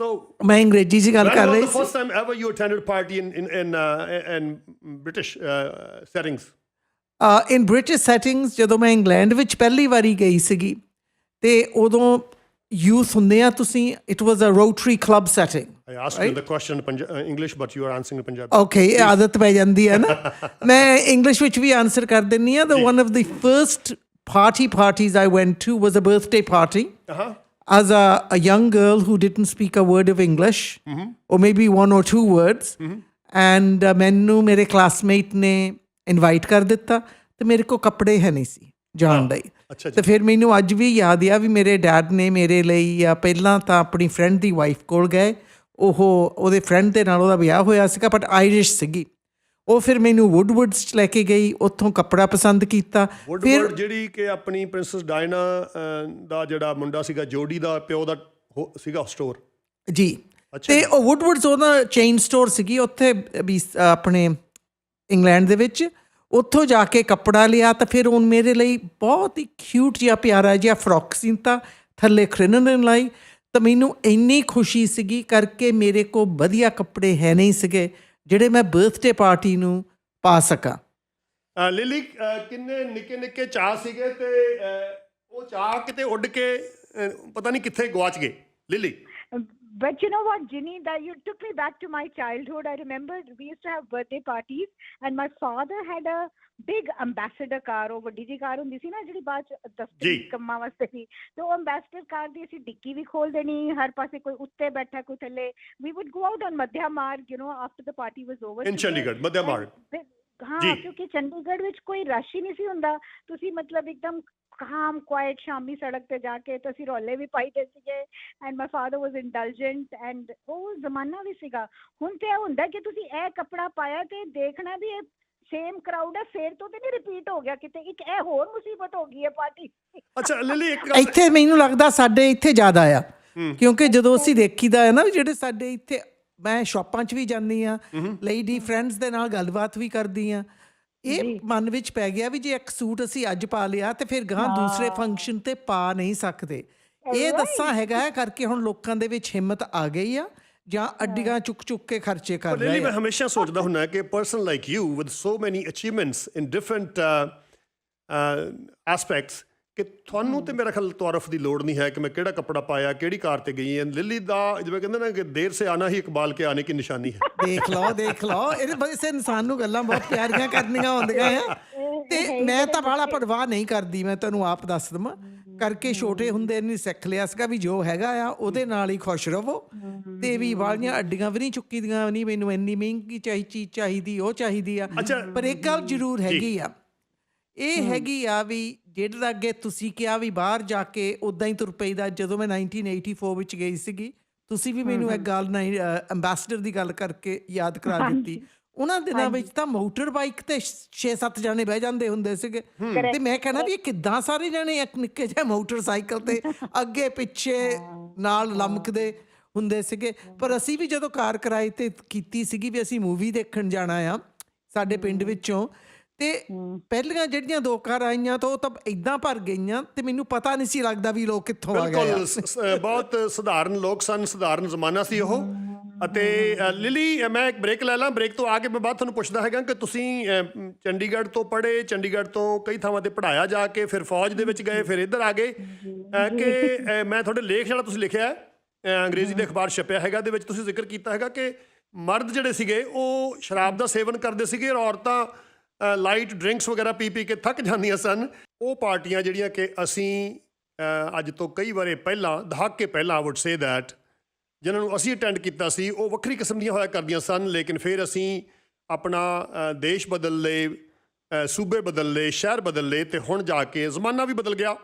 So, ਮੈਂ ਅੰਗਰੇਜ਼ੀ 'ਚ ਗੱਲ when ਕਰ was ਰਹੀ the ਸੀ first time ever you attended party in in in, uh, in British uh, settings? In British settings ਜਦੋਂ ਮੈਂ ਇੰਗਲੈਂਡ ਵਿੱਚ ਪਹਿਲੀ ਵਾਰੀ ਗਈ ਸੀਗੀ ਤੇ ਉਦੋਂ ਯੂਥ ਹੁੰਦੇ ਆ ਤੁਸੀਂ it was a Rotary club setting I asked you the question in Punja- uh, English, but you are answering in Punjabi. Okay ਇਹ ਆਦਤ ਪੈ ਜਾਂਦੀ ਹੈ ਨਾ ਮੈਂ ਇੰਗਲਿਸ਼ ਵਿੱਚ ਵੀ ਆਨਸਰ ਕਰ ਦਿੰਨੀ ਆ the one of the first party parties I went to was a birthday party Uh-huh. As a, a young girl who didn't speak a word of English or maybe one or two words and uh, ਮੈਨੂੰ ਮੇਰੇ classmate ਨੇ invite ਕਰ ਦਿੱਤਾ ਤੇ ਮੇਰੇ ਕੋ ਕੱਪੜੇ ਹੈ ਨਹੀਂ ਸੀ ਜਾਣ ਲਈ। ਤੇ ਫਿਰ ਮੈਨੂੰ ਅੱਜ ਵੀ ਯਾਦ ਆ ਵੀ ਮੇਰੇ ਡੈਡ ਨੇ ਮੇਰੇ ਲਈ ਆ ਪਹਿਲਾਂ ਤਾਂ ਆਪਣੀ ਫਰੈਂਡ ਦੀ ਵਾਈਫ ਕੋਲ ਗਏ ਉਹ ਉਹਦੇ ਫਰੈਂਡ ਦੇ ਨਾਲ ਉਹਦਾ ਵਿਆਹ ਹੋਇਆ ਸੀਗਾ ਬਟ ਆਇਰਿਸ਼ ਸੀਗੀ ਉਹ ਫਿਰ ਮੈਨੂੰ ਵੁੱਡਵੁੱਡਸ ਚ ਲੈ ਕੇ ਗਈ ਉੱਥੋਂ ਕੱਪੜਾ ਪਸੰਦ ਕੀਤਾ। ਫਿਰ ਜਿਹੜੀ ਕਿ ਆਪਣੀ ਪ੍ਰਿੰਸੈਸ ਡਾਇਨਾ ਦਾ ਜਿਹੜਾ ਮੁੰਡਾ ਸੀਗਾ ਜੋਡੀ ਦਾ ਪਿਓ ਦਾ ਸੀਗਾ ਸਟੋਰ ਜੀ। ਤੇ ਉਹ ਵੁੱਡਵੁੱਡਸ ਉਹਦਾ ਚੇਨ ਸਟੋਰ ਸੀਗੀ ਉੱਥੇ ਵੀ ਆਪਣੇ ਇੰਗਲੈਂਡ ਦੇ ਵਿੱਚ। ਉੱਥੋਂ ਜਾ ਕੇ ਕੱਪੜਾ ਲਿਆ ਤਾਂ ਫਿਰ ਉਹ ਮੇਰੇ ਲਈ ਬਹੁਤ ਹੀ ਕਿਊਟ ਜਿਹਾ ਪਿਆਰਾ ਜਿਹਾ ਫਰੋਕ ਸੀਤਾ ਥੱਲੇ ਖਰਿਨਨ ਲਾਈ। ਤਾਂ ਮੈਨੂੰ ਇੰਨੀ ਖੁਸ਼ੀ ਸੀਗੀ ਕਰਕੇ ਮੇਰੇ ਕੋ ਵਧੀਆ ਕੱਪੜੇ ਹੈ ਨਹੀਂ ਸੀਗੇ। ਜਿਹੜੇ ਮੈਂ ਬਰਥਡੇ ਪਾਰਟੀ ਨੂੰ ਪਾ ਸਕਾਂ ਲਿਲੀ ਕਿੰਨੇ ਨਿੱਕੇ ਨਿੱਕੇ ਚਾਹ ਸੀਗੇ ਤੇ ਉਹ ਚਾਹ ਕਿਤੇ ਉੱਡ ਕੇ ਪਤਾ ਨਹੀਂ ਕਿੱਥੇ ਗਵਾਚ ਗਏ Lily But you know what, Ginny, that you took me back to my childhood. I remember we used to have birthday parties, and my father had a big ambassador car. ਉਹ ਵੱਡੀ ਜੀ ਕਾਰ ਹੁੰਦੀ ਸੀ ਨਾ ਜਿਹੜੀ ਬਾਅਦ ਚ ਦਫ਼ਤਰੀ। ਕੰਮਾਂ ਵਾਸਤੇ ਸੀ ਤੇ ਉਹ ambassador ਕਾਰ ਦੀ ਅਸੀਂ ਡਿੱਕੀ ਵੀ ਖੋਲ ਦੇਣੀ ਹਰ ਪਾਸੇ ਕੋਈ ਉੱਤੇ ਬੈਠਾ ਕੋਈ ਥੱਲੇ we would go out on madhya marg you know after the party was over ਇਨ ਚੰਡੀਗੜ੍ਹ ਮੱਧਿਆ ਮਾਰਗ ਹਾਂ। ਕਿਉਂਕਿ ਚੰਡੀਗੜ੍ਹ ਵਿੱਚ ਕੋਈ ਰਸ਼ ਹੀ ਨਹੀਂ ਸੀ ਹੁੰਦਾ ਤੁਸੀਂ ਮਤਲਬ ਇੱਕਦਮ ਕਾਮ ਕੁਆਇਟ ਸ਼ਾਮੀ ਸੜਕ ਤੇ ਜਾ ਕੇ ਤੁਸੀਂ ਰੌਲੇ ਵੀ ਪਾਈਦੇ ਸੀਗੇ and my father was intelligent and ਉਹ ਜ਼ਮਾਨਾ ਵੀ ਸੀਗਾ ਹੁਣ ਤੇ ਹੁੰਦਾ ਕਿ ਤੁਸੀਂ ਇਹ ਕੱਪੜਾ ਪਾਇਆ ਤੇ ਦੇਖਣਾ ਵੀ ਇਹ ਸੇਮ ਕਰਾਊਡ ਹੈ ਫੇਰ ਤੋਂ ਤੇ ਨਹੀਂ ਰਿਪੀਟ ਹੋ ਗਿਆ ਕਿਤੇ। ਇੱਕ ਇਹ ਹੋਰ ਮੁਸੀਬਤ ਹੋ ਗਈ ਹੈ ਪਾਰਟੀ ਅੱਛਾ ਲਿਲੀ ਇੱਕ ਗੱਲ ਇੱਥੇ ਮੈਨੂੰ ਲੱਗਦਾ ਸਾਡੇ ਇੱਥੇ ਜ਼ਿਆਦਾ ਆ। ਕਿਉਂਕਿ ਜਦੋਂ ਅਸੀਂ ਦੇਖੀਦਾ ਹੈ ਨਾ ਵੀ ਜਿਹੜੇ ਸਾਡੇ ਇੱਥੇ ਮੈਂ ਸ਼ਾਪਾਂ 'ਚ ਵੀ ਜਾਂਦੀ ਆ ਲੇਡੀ ਫਰੈਂਡਸ ਦੇ ਨਾਲ ਗੱਲਬਾਤ ਵੀ ਕਰਦੀ ਆ ਇਹ ਮਨ ਵਿੱਚ ਪੈ ਗਿਆ ਵੀ ਜੇ ਇੱਕ ਸੂਟ ਅਸੀਂ ਅੱਜ ਪਾ ਲਿਆ ਤੇ ਫਿਰ ਗਾਂ ਦੂਸਰੇ ਫੰਕਸ਼ਨ ਤੇ ਪਾ ਨਹੀਂ ਸਕਦੇ। ਇਹ ਦੱਸਾਂ ਹੈਗਾ ਹੈ ਕਰਕੇ ਹੁਣ ਲੋਕਾਂ ਦੇ ਵਿੱਚ ਹਿੰਮਤ ਆ ਗਈ ਆ। ਜਾਂ ਅੱਡੀਆਂ ਚੁੱਕ ਚੁੱਕ ਕੇ ਖਰਚੇ ਕਰ ਰਹੇ ਮੈਂ ਆ ਹਮੇਸ਼ਾ ਸੋਚਦਾ ਹੁੰਦਾ ਕਿ person like you with so many achievements in different aspects ਕਿ ਤੁਹਾਨੂੰ ਤੇ ਮੇਰਾ ਖਿਆਲ ਤਾਰਫ ਦੀ ਲੋੜ ਨਹੀਂ ਹੈ ਕਿ ਮੈਂ ਕਿਹੜਾ ਕੱਪੜਾ ਪਾਇਆ ਕਿਹੜੀ ਕਾਰ ਤੇ ਗਈ ਹੈ। ਲਿਲੀ ਦਾ ਜਿਵੇਂ ਕਹਿੰਦੇ ਨਾ ਕਿ ਦੇਰ ਸੇ ਆਣਾ ਹੀ ਇਕਬਾਲ ਕੇ ਆਣੇ ਕੀ ਨਿਸ਼ਾਨੀ ਹੈ। ਦੇਖ ਲਓ ਦੇਖ ਲਓ। ਇਹਦੇ ਬਸ ਇਸ ਇਨਸਾਨ ਨੂੰ ਗੱਲਾਂ ਬਹੁਤ ਪਿਆਰੀਆਂ ਕਰਨੀਆਂ ਹੁੰਦੀਆਂ ਆ। ਤੇ ਮੈਂ ਤਾਂ ਬਾਹਲਾ ਪਰਵਾਹ ਨਹੀਂ ਕਰਦੀ ਮੈਂ ਤੁਹਾਨੂੰ ਆਪ ਦੱਸ ਦਵਾਂ। ਕਰਕੇ ਛੋਟੇ ਹੁੰਦੇ ਨਹੀਂ ਸਿੱਖ ਲਿਆ ਸੀਗਾ ਵੀ ਜੋ ਹੈਗਾ ਆ ਉਹਦੇ ਨਾਲ ਹੀ ਖੁਸ਼ ਰਹੋ ਤੇ ਵੀ ਵਾਲੀਆਂ ਅੱਡੀਆਂ ਵੀ ਨਹੀਂ ਚੁੱਕੀ ਦੀਆਂ ਨਹੀਂ ਮੈਨੂੰ ਇੰਨੀ ਮਹਿੰਗੀ ਚਾਹੀ ਚੀਜ਼ ਚਾਹੀਦੀ ਉਹ ਚਾਹੀਦੀ ਆ। ਪਰ ਇੱਕ ਗੱਲ ਜ਼ਰੂਰ ਹੈਗੀ ਆ। ਇਹ ਹੈਗੀ ਆ ਵੀ ਜਿਹੜਾ ਅੱਗੇ ਤੁਸੀਂ ਕਿਹਾ ਵੀ ਬਾਹਰ ਜਾ ਕੇ ਉਦਾਂ ਹੀ ਤੁਰ ਪਈਦਾ ਜਦੋਂ ਮੈਂ 1984 ਵਿੱਚ ਗਈ ਸੀਗੀ ਤੁਸੀਂ ਵੀ ਮੈਨੂੰ ਇੱਕ ਗੱਲ ਨਹੀਂ ਐਮਬੈਸਡਰ ਦੀ ਗੱਲ ਕਰਕੇ ਯਾਦ ਕਰਾ ਦਿੱਤੀ। ਉਹਨਾਂ ਦਿਨਾਂ ਵਿੱਚ ਤਾਂ ਮੋਟਰ ਬਾਈਕ ਤੇ 6-7 ਜਾਣੇ ਬਹਿ ਜਾਂਦੇ ਹੁੰਦੇ ਸੀਗੇ। ਤੇ ਮੈਂ ਕਹਿੰਦਾ ਵੀ ਇਹ ਕਿੱਦਾਂ ਸਾਰੇ ਜਾਣੇ ਇੱਕ ਨਿੱਕੇ ਜਿਹੇ ਮੋਟਰਸਾਈਕਲ ਤੇ ਅੱਗੇ ਪਿੱਛੇ ਨਾਲ ਲਮਕਦੇ ਹੁੰਦੇ ਸੀਗੇ। ਪਰ ਅਸੀਂ ਵੀ ਜਦੋਂ ਕਾਰ ਕਿਰਾਏ ਤੇ ਕੀਤੀ ਸੀਗੀ ਵੀ ਅਸੀਂ ਮੂਵੀ ਦੇਖਣ ਜਾਣਾ ਆ ਸਾਡੇ ਪਿੰਡ ਵਿੱਚੋਂ ਤੇ ਪਹਿਲੀਆਂ ਜਿਹੜੀਆਂ ਦੋ ਕਾਰ ਆਈਆਂ ਤਾਂ ਉਹ ਤਾਂ ਇਦਾਂ ਭਰ ਗਈਆਂ ਤੇ ਮੈਨੂੰ ਪਤਾ ਨਹੀਂ ਸੀ ਲੱਗਦਾ ਵੀ ਲੋਕ ਕਿੱਥੋਂ ਆ ਗਏ ਬਿਲਕੁਲ ਬਹੁਤ ਸਧਾਰਨ ਲੋਕ ਸਨ ਸਧਾਰਨ ਜ਼ਮਾਨਾ ਸੀ ਉਹ। ਅਤੇ ਲਿਲੀ ਮੈਂ ਇੱਕ ਬ੍ਰੇਕ ਲੈ ਲਾਂ ਬ੍ਰੇਕ ਤੋਂ ਆ ਕੇ ਮੈਂ ਬਾਅਦ ਤੁਹਾਨੂੰ ਪੁੱਛਦਾ ਹੈਗਾ ਕਿ ਤੁਸੀਂ ਚੰਡੀਗੜ੍ਹ ਤੋਂ ਪੜ੍ਹੇ ਚੰਡੀਗੜ੍ਹ ਤੋਂ ਕਈ ਥਾਵਾਂ ਤੇ ਪੜਾਇਆ ਜਾ ਕੇ ਫਿਰ ਫੌਜ ਦੇ ਵਿੱਚ ਗਏ ਫਿਰ ਇੱਧਰ ਆ ਗਏ। ਕਿ ਮੈਂ ਤੁਹਾਡੇ ਲੇਖ ਜਿਹੜਾ ਤੁਸੀਂ ਲਿਖਿਆ ਹੈ, ਅੰਗਰੇਜ਼ੀ ਦੇ ਅਖਬਾਰ ਛਪਿਆ ਹੈਗਾ ਦੇ ਵਿੱਚ ਤੁਸੀਂ ਜ਼ਿਕਰ ਕੀਤਾ ਹੈਗਾ ਕਿ ਮਰਦ ਜਿਹੜੇ ਸੀਗੇ ਉਹ ਸ਼ਰਾਬ ਦਾ ਸੇਵਨ ਕਰਦੇ ਸੀਗੇ ਔਰ ਔਰਤਾਂ ਲਾਈਟ ਡਰਿੰਕਸ ਵਗੈਰਾ ਪੀ ਪੀ ਕੇ ਥੱਕ ਜਾਂਦੀਆਂ ਸਨ। ਉਹ ਪਾਰਟੀਆਂ ਜਿਹੜੀਆਂ ਕਿ ਅਸੀਂ ਅੱਜ ਤੋਂ ਕਈ ਵਾਰੇ ਪਹਿਲਾਂ ਦਹਾਕੇ ਪਹਿਲਾਂ ਆਈ ਊਡ ਸੇ ਦੈਟ ਜਿਨ੍ਹਾਂ ਨੂੰ ਅਸੀਂ ਅਟੈਂਡ ਕੀਤਾ ਸੀ ਉਹ ਵੱਖਰੀ ਕਿਸਮ ਦੀਆਂ ਹੋਇਆ ਕਰਦੀਆਂ ਸਨ ਲੇਕਿਨ ਫਿਰ ਅਸੀਂ ਆਪਣਾ ਦੇਸ਼ ਬਦਲ ਲਏ ਸੂਬੇ ਬਦਲ ਲਏ ਸ਼ਹਿਰ ਬਦਲ ਲਏ ਤੇ ਹੁਣ ਜਾ ਕੇ ਜ਼ਮਾਨਾ ਵੀ ਬਦਲ ਗਿਆ।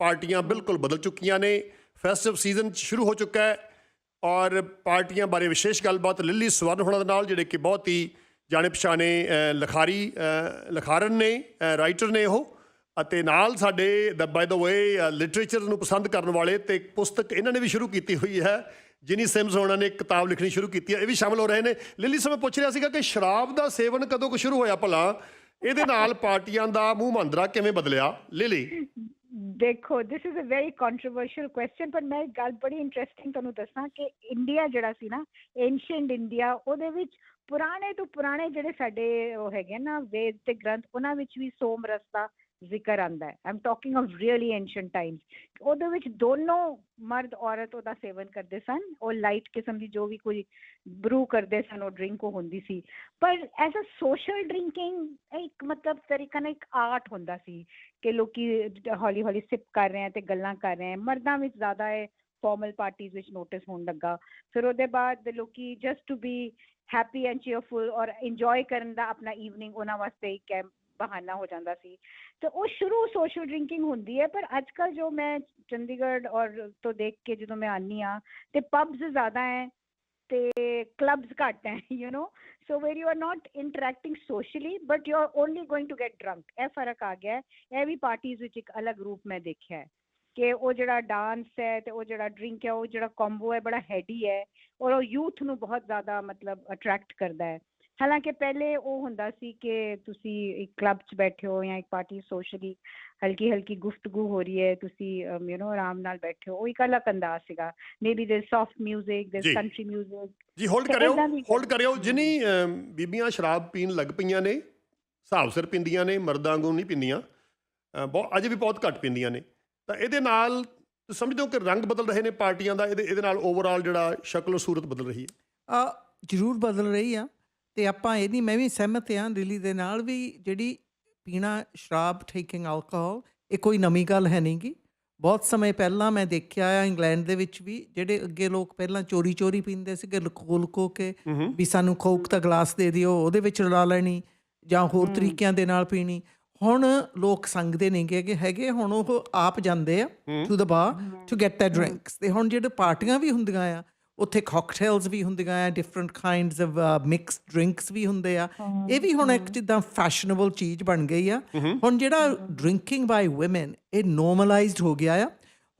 ਪਾਰਟੀਆਂ ਬਿਲਕੁਲ ਬਦਲ ਚੁੱਕੀਆਂ ਨੇ ਫੈਸਟਿਵ ਸੀਜ਼ਨ ਸ਼ੁਰੂ ਹੋ ਚੁੱਕਾ ਹੈ ਔਰ ਪਾਰਟੀਆਂ ਬਾਰੇ ਵਿਸ਼ੇਸ਼ ਗੱਲਬਾਤ ਲਿੱਲੀ ਸਵਰਨ ਹੋਣਾ ਦੇ ਨਾਲ ਜਿਹੜੇ ਕਿ ਬਹੁਤ ਹੀ ਜਾਣੇ ਪਛਾਣੇ ਅ, ਲਿਖਾਰੀ ਲਿਖਾਰਨ ਨੇ ਰਾਈਟਰ ਨੇ ਉਹ ਅਤੇ ਨਾਲ ਸਾਡੇ ਦ ਬਾਈ ਦ ਵੇ ਲਿਟਰੇਚਰ ਨੂੰ ਪਸੰਦ ਕਰਨ ਵਾਲੇ ਤੇ ਪੁਸਤਕ ਇਹਨਾਂ ਨੇ ਵੀ ਸ਼ੁਰੂ ਕੀਤੀ ਹੋਈ ਹੈ ਜਿਨੀ ਸਿਮਸ ਹੋਣਾ ਨੇ ਕਿਤਾਬ ਲਿਖਣੀ ਸ਼ੁਰੂ ਕੀਤੀ ਹੈ, ਇਹ ਵੀ ਸ਼ਾਮਲ ਹੋ ਰਹੇ ਨੇ। ਲਿਲੀ ਸਮੇਂ ਪੁੱਛ ਰਿਹਾ ਸੀਗਾ ਕਿ ਸ਼ਰਾਬ ਦਾ ਸੇਵਨ ਕਦੋਂ ਕੁ ਸ਼ੁਰੂ ਹੋਇਆ ਭਲਾ? ਇਹਦੇ ਨਾਲ ਪਾਰਟੀਆਂ ਦਾ ਮੂੰਹ ਮੰਦਰਾ ਕਿਵੇਂ ਬਦਲਿਆ? ਲਿਲੀ। ਦੇਖੋ this is a very controversial question ਪਰ ਮੈਂ ਇੱਕ ਗੱਲ ਬੜੀ ਇੰਟਰਸਟਿੰਗ ਤੁਹਾਨੂੰ ਦੱਸਾਂ ਕਿ ਇੰਡੀਆ ਜਿਹੜਾ ਸੀ ਨਾ ਐਂਸ਼ੀਅੰਟ ਇੰਡੀਆ ਉਹਦੇ ਵਿੱਚ ਪੁਰਾਣੇ ਤੋਂ ਪੁਰਾਣੇ ਜਿਹੜੇ ਸਾਡੇ ਉਹ ਹੈਗੇ ਨਾ ਵੇਦ ਤੇ ਗ੍ਰੰਥ, ਉਹਨਾਂ ਵਿੱਚ ਵੀ ਸੋਮ ਰਸ ਦਾ ਜ਼ਿਕਰ ਆਂਦਾ ਹੈ। I'm talking of really ancient times ਉਹਦੇ ਵਿੱਚ ਦੋਨੋਂ ਮਰਦ ਔਰਤ ਉਹਦਾ ਸੇਵਨ ਕਰਦੇ ਸਨ। ਉਹ ਲਾਈਟ ਕਿਸਮ ਦੀ ਜੋ ਵੀ ਕੋਈ ਬਰੂ ਕਰਦੇ ਸਨ, ਉਹ ਡਰਿੰਕ ਉਹ ਹੁੰਦੀ ਸੀ। ਪਰ ਐਜ਼ ਅ ਸੋਸ਼ਲ ਡਰਿੰਕਿੰਗ ਇੱਕ ਮਤਲਬ ਤਰੀਕਾ ਨਾਲ ਇੱਕ ਆਰਟ ਹੁੰਦਾ ਸੀ ਕਿ ਲੋਕੀ ਹੌਲੀ ਹੌਲੀ ਸਿਪ ਕਰ ਰਹੇ ਆ ਤੇ ਗੱਲਾਂ ਕਰ ਰਹੇ ਆ। ਮਰਦਾਂ ਵਿੱਚ ਜ਼ਿਆਦਾ ਹੈ ਫਾਰਮਲ ਪਾਰਟੀਆਂ ਵਿੱਚ ਨੋਟਿਸ ਹੋਣ ਲੱਗਾ। ਫਿਰ ਉਹਦੇ ਬਾਅਦ ਲੋਕੀ just to be happy and cheerful ਔਰ ਇੰਜੋਏ ਕਰਨ ਦਾ ਆਪਣਾ ਈਵਨਿੰਗ ਉਹਨਾਂ ਵਾਸਤੇ ਇੱਕ ਬਹਾਨਾ ਹੋ ਜਾਂਦਾ ਸੀ। ਤੇ ਉਹ ਸ਼ੁਰੂ ਸੋਸ਼ਲ ਡਰਿੰਕਿੰਗ ਹੁੰਦੀ ਹੈ, ਪਰ ਅੱਜ ਕੱਲ ਜੋ ਮੈਂ ਚੰਡੀਗੜ੍ਹ ਔਰ ਤੋਂ ਦੇਖ ਕੇ ਜਦੋਂ ਮੈਂ ਆਨੀ ਆ ਤੇ ਪਬਸ ਜ਼ਿਆਦਾ ਹੈ ਤੇ ਕਲੱਬਸ ਘੱਟ ਹੈ you know so where you are not interacting socially but you are only going to get drunk ਇਹ ਫ਼ਰਕ ਆ ਗਿਆ ਇਹ ਵੀ ਪਾਰਟੀਆਂ ਵਿੱਚ ਇੱਕ ਅਲੱਗ ਰੂਪ ਮੈਂ ਦੇਖਿਆ ਹੈ। ਕਿ ਉਹ ਜਿਹੜਾ ਡਾਂਸ ਹੈ ਤੇ ਉਹ ਜਿਹੜਾ ਡਰਿੰਕ ਹੈ, ਉਹ ਜਿਹੜਾ ਕੰਬੋ ਹੈ, ਬੜਾ ਹੈਡੀ ਹੈ ਔਰ ਉਹ ਯੂਥ ਨੂੰ ਬਹੁਤ ਜ਼ਿਆਦਾ ਮਤਲਬ ਅਟਰੈਕਟ ਕਰਦਾ ਹੈ। ਹਾਲਾਂਕਿ ਪਹਿਲੇ ਉਹ ਹੁੰਦਾ ਸੀ ਕਿ ਤੁਸੀਂ ਇੱਕ ਕਲੱਬ 'ਚ ਬੈਠੇ ਹੋ ਜਾਂ ਇੱਕ ਪਾਰਟੀ ਸੋਸ਼ਲੀ ਹਲਕੀ ਹਲਕੀ ਗੁਫ਼ਤਗੂ ਹੋ ਰਹੀ ਹੈ ਤੁਸੀਂ ਯੂ نو ਆਰਾਮ ਨਾਲ ਬੈਠੇ ਹੋ ਉਹ ਇੱਕ ਅਲੱਗ ਅੰਦਾਜ਼ ਸੀਗਾ ਮੇਬੀ ਦੇ ਸੌਫਟ 뮤직 ਦੇ ਜੀ। ਕੰਟਰੀ 뮤직 ਜੀ ਹੋਲਡ ਤੇ ਕਰਿਓ ਏਦਾਂ ਦੀ ਹੋਲਡ ਕਰਿਓ ਜਿਨੀ ਅਮ, ਬੀਬੀਆਂ ਸ਼ਰਾਬ ਪੀਣ ਲੱਗ ਪਈਆਂ ਨੇ ਹਿਸਾਬ ਸਿਰ ਪੀਂਦੀਆਂ ਨੇ ਮਰਦਾਂ ਵਾਂਗੂ ਨਹੀਂ ਪੀਂਦੀਆਂ ਅ, ਬਹੁਤ ਅਜੇ ਵੀ ਬਹੁਤ ਘੱਟ ਪੀਂਦੀਆਂ ਨੇ ਤਾਂ ਇਹਦੇ ਨਾਲ ਤੁਸੀਂ ਸਮਝਦੇ ਹੋ ਕਿ ਰੰਗ ਬਦਲ ਰਹੇ ਨੇ ਪਾਰਟੀਆਂ ਦਾ ਇਹਦੇ ਇਹਦੇ ਨਾਲ ਓਵਰਆਲ ਜਿਹੜਾ ਸ਼ਕਲ ਸੂਰਤ ਬਦਲ ਰਹੀ ਹੈ ਆ ਜ਼ਰੂਰ ਬਦਲ ਰਹੀ ਆ ਤੇ ਆਪਾਂ ਇਹ ਨਹੀਂ ਮੈਂ ਵੀ ਸਹਿਮਤ ਹਾਂ ਦਿੱਲੀ ਦੇ ਨਾਲ ਵੀ ਜਿਹੜੀ ਪੀਣਾ ਸ਼ਰਾਬ ਟੇਕਿੰਗ ਐਲਕੋਹਲ ਇਹ ਕੋਈ ਨਵੀਂ ਗੱਲ ਹੈ ਨਹੀਂਗੀ ਬਹੁਤ ਸਮੇਂ ਪਹਿਲਾਂ ਮੈਂ ਦੇਖਿਆ ਆ ਇੰਗਲੈਂਡ ਦੇ ਵਿੱਚ ਵੀ ਜਿਹੜੇ ਅੱਗੇ ਲੋਕ ਪਹਿਲਾਂ ਚੋਰੀ ਚੋਰੀ ਪੀਂਦੇ ਸੀਗੇ ਲੁਕੋ ਲੁਕੋ ਕੇ ਵੀ ਸਾਨੂੰ ਕੋਕ ਦਾ ਗਲਾਸ ਦੇ ਦਿਓ ਉਹਦੇ ਵਿੱਚ ਰਲਾ ਲੈਣੀ ਜਾਂ ਹੋਰ ਤਰੀਕਿਆਂ ਦੇ ਨਾਲ ਪੀਣੀ। ਹੁਣ ਲੋਕ ਸੰਗਦੇ ਨਹੀਂਗੇ ਕਿ ਹੈਗੇ ਹੁਣ ਉਹ ਆਪ ਜਾਂਦੇ ਆ to the bar to get the drinks ਤੇ ਹੁਣ ਜਿਹੜੇ ਪਾਰਟੀਆਂ ਵੀ ਹੁੰਦੀਆਂ ਆ ਉੱਥੇ ਕਾਕਟੇਲਸ ਵੀ ਹੁੰਦੀਆਂ ਆ different kinds of mixed drinks ਵੀ ਹੁੰਦੇ ਆ। ਇਹ ਵੀ ਹੁਣ ਇੱਕ ਜਿੱਦਾਂ ਫੈਸ਼ਨੇਬਲ ਚੀਜ਼ ਬਣ ਗਈ ਆ। ਹੁਣ ਜਿਹੜਾ ਡਰਿੰਕਿੰਗ ਬਾਈ ਔਮਨ ਇਹ ਨੋਰਮਲਾਈਜ਼ਡ ਹੋ ਗਿਆ ਆ।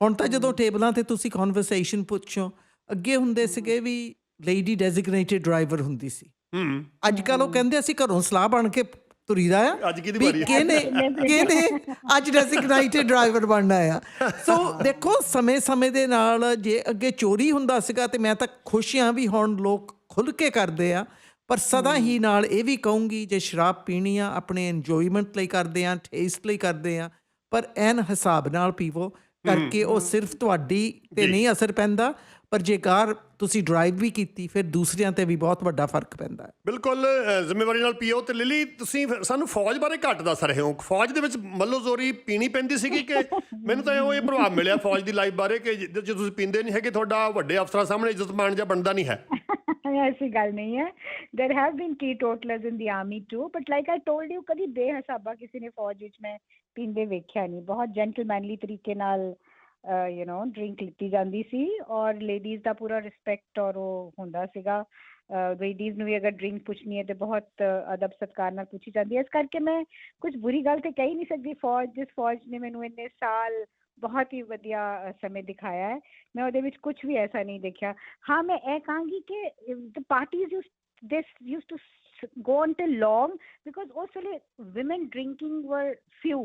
ਹੁਣ ਤਾਂ ਜਦੋਂ ਟੇਬਲਾਂ ਤੇ ਤੁਸੀਂ ਕਨਵਰਸੇਸ਼ਨ ਪੁੱਛੋ ਅੱਗੇ ਹੁੰਦੇ ਸੀਗੇ ਵੀ ਲੇਡੀ ਡੈਜ਼ਿਗਨੇਟਿਡ ਡਰਾਈਵਰ ਹੁੰਦੀ ਸੀ। ਹੂੰ। ਅੱਜ ਕੱਲ ਉਹ ਕਹਿੰਦੇ ਅਸੀਂ ਘਰੋਂ ਸਲਾਹ ਬਣ ਕੇ ਤੁਰੀਦਾ ਆ? ਅੱਜ ਕਿਹਦੀ ਵਾਰੀ? ਕਿਹਨੇ ਕਿਹਨੇ ਅੱਜ ਡੈਜ਼ਿਗਨੇਟਿਡ ਡਰਾਈਵਰ ਬਣਨਾ ਆ? ਸੋ ਦੇਖੋ ਸਮੇਂ-ਸਮੇਂ ਦੇ ਨਾਲ ਜੇ ਅੱਗੇ ਚੋਰੀ ਹੁੰਦਾ ਸੀਗਾ ਤੇ ਮੈਂ ਤਾਂ ਖੁਸ਼ ਹਾਂ ਵੀ ਹੁਣ ਲੋਕ ਖੁੱਲ ਕੇ ਕਰਦੇ ਆ। ਪਰ ਸਦਾ ਹੀ ਨਾਲ ਇਹ ਵੀ ਕਹੂੰਗੀ ਜੇ ਸ਼ਰਾਬ ਪੀਣੀ ਆ ਆਪਣੇ ਇੰਜੋਇਮੈਂਟ ਲਈ ਕਰਦੇ ਆ ਟੇਸਟ ਲਈ ਕਰਦੇ ਆ ਪਰ ਐਨ ਹਿਸਾਬ ਨਾਲ ਪੀਵੋ। ਕਰਕੇ ਉਹ ਸਿਰਫ ਤੁਹਾਡੀ ਤੇ ਨਹੀਂ ਅਸਰ ਪੈਂਦਾ। ਪਰ ਜੇ ਕਾਰ ਤੁਸੀਂ ਡਰਾਈਵ ਵੀ ਕੀਤੀ ਫਿਰ ਦੂਸਰਿਆਂ ਤੇ ਵੀ ਬਹੁਤ ਵੱਡਾ ਫਰਕ ਪੈਂਦਾ ਹੈ ਬਿਲਕੁਲ ਅ, ਜ਼ਿੰਮੇਵਾਰੀ ਨਾਲ ਪੀਓ ਤੇ ਲਿਲੀ ਤੁਸੀਂ ਫਿਰ ਸਾਨੂੰ ਫੌਜ ਬਾਰੇ ਘੱਟ ਦੱਸ ਰਹੇ ਹੋ ਫੌਜ ਦੇ ਵਿੱਚ ਮੱਲੋ ਜ਼ੋਰੀ ਪੀਣੀ ਪੈਂਦੀ ਸੀਗੀ ਕਿ ਮੈਨੂੰ ਤਾਂ ਉਹ ਇਹ ਪ੍ਰਭਾਵ ਮਿਲਿਆ ਫੌਜ ਦੀ ਲਾਈਫ ਬਾਰੇ ਕਿ ਜੇ ਜੇ ਤੁਸੀਂ ਪੀਂਦੇ ਨਹੀਂ ਹੈਗੇ ਤੁਹਾਡਾ ਵੱਡੇ ਅਫਸਰਾਂ ਸਾਹਮਣੇ ਇੱਜ਼ਤ ਮਾਣ ਜਾਂ ਬਣਦਾ ਨਹੀਂ ਹੈ ਐਸੀ ਗੱਲ ਨਹੀਂ ਹੈ there have been teetotalers in the army too but like i told you ਕਦੀ ਬੇਹਸਾਬਾ ਕਿਸੇ ਨੇ ਫੌਜ ਵਿੱਚ ਮੈਂ ਪੀਂਦੇ ਵੇਖਿਆ ਨਹੀਂ ਬਹੁਤ ਜੈਂਟਲਮੈਨਲੀ ਤਰੀਕੇ ਨਾਲ ਯੂ نو ਡਰਿੰਕ ਲਿੱਤੀ ਜਾਂਦੀ ਸੀ ਔਰ ਲੇਡੀਜ਼ ਦਾ ਪੂਰਾ ਰਿਸਪੈਕਟ ਔਰ ਉਹ ਹੁੰਦਾ ਸੀਗਾ। ਲੇਡੀਜ਼ ਨੂੰ ਵੀ ਅਗਰ ਡਰਿੰਕ ਪੁੱਛਣੀ ਹੈ ਤੇ ਬਹੁਤ ਅਦਬ ਸਤਕਾਰ ਨਾਲ ਪੁੱਛੀ ਜਾਂਦੀ ਹੈ। ਇਸ ਕਰਕੇ ਮੈਂ ਕੁਝ ਬੁਰੀ ਗੱਲ ਤੇ ਕਹਿ ਹੀ ਨਹੀਂ ਸਕਦੀ। ਫੌਜ, ਜਿਸ ਫੌਜ ਨੇ ਮੈਨੂੰ ਇੰਨੇ ਸਾਲ ਬਹੁਤ ਹੀ ਵਧੀਆ ਸਮੇਂ ਦਿਖਾਇਆ ਹੈ, ਮੈਂ ਉਹਦੇ ਵਿੱਚ ਕੁਝ ਵੀ ਐਸਾ ਨਹੀਂ ਦੇਖਿਆ। ਹਾਂ, ਮੈਂ ਇਹ ਕਹਾਂਗੀ ਕਿ the parties use this used to s- go on till long ਉਸ ਵੇਲੇ women drinking were few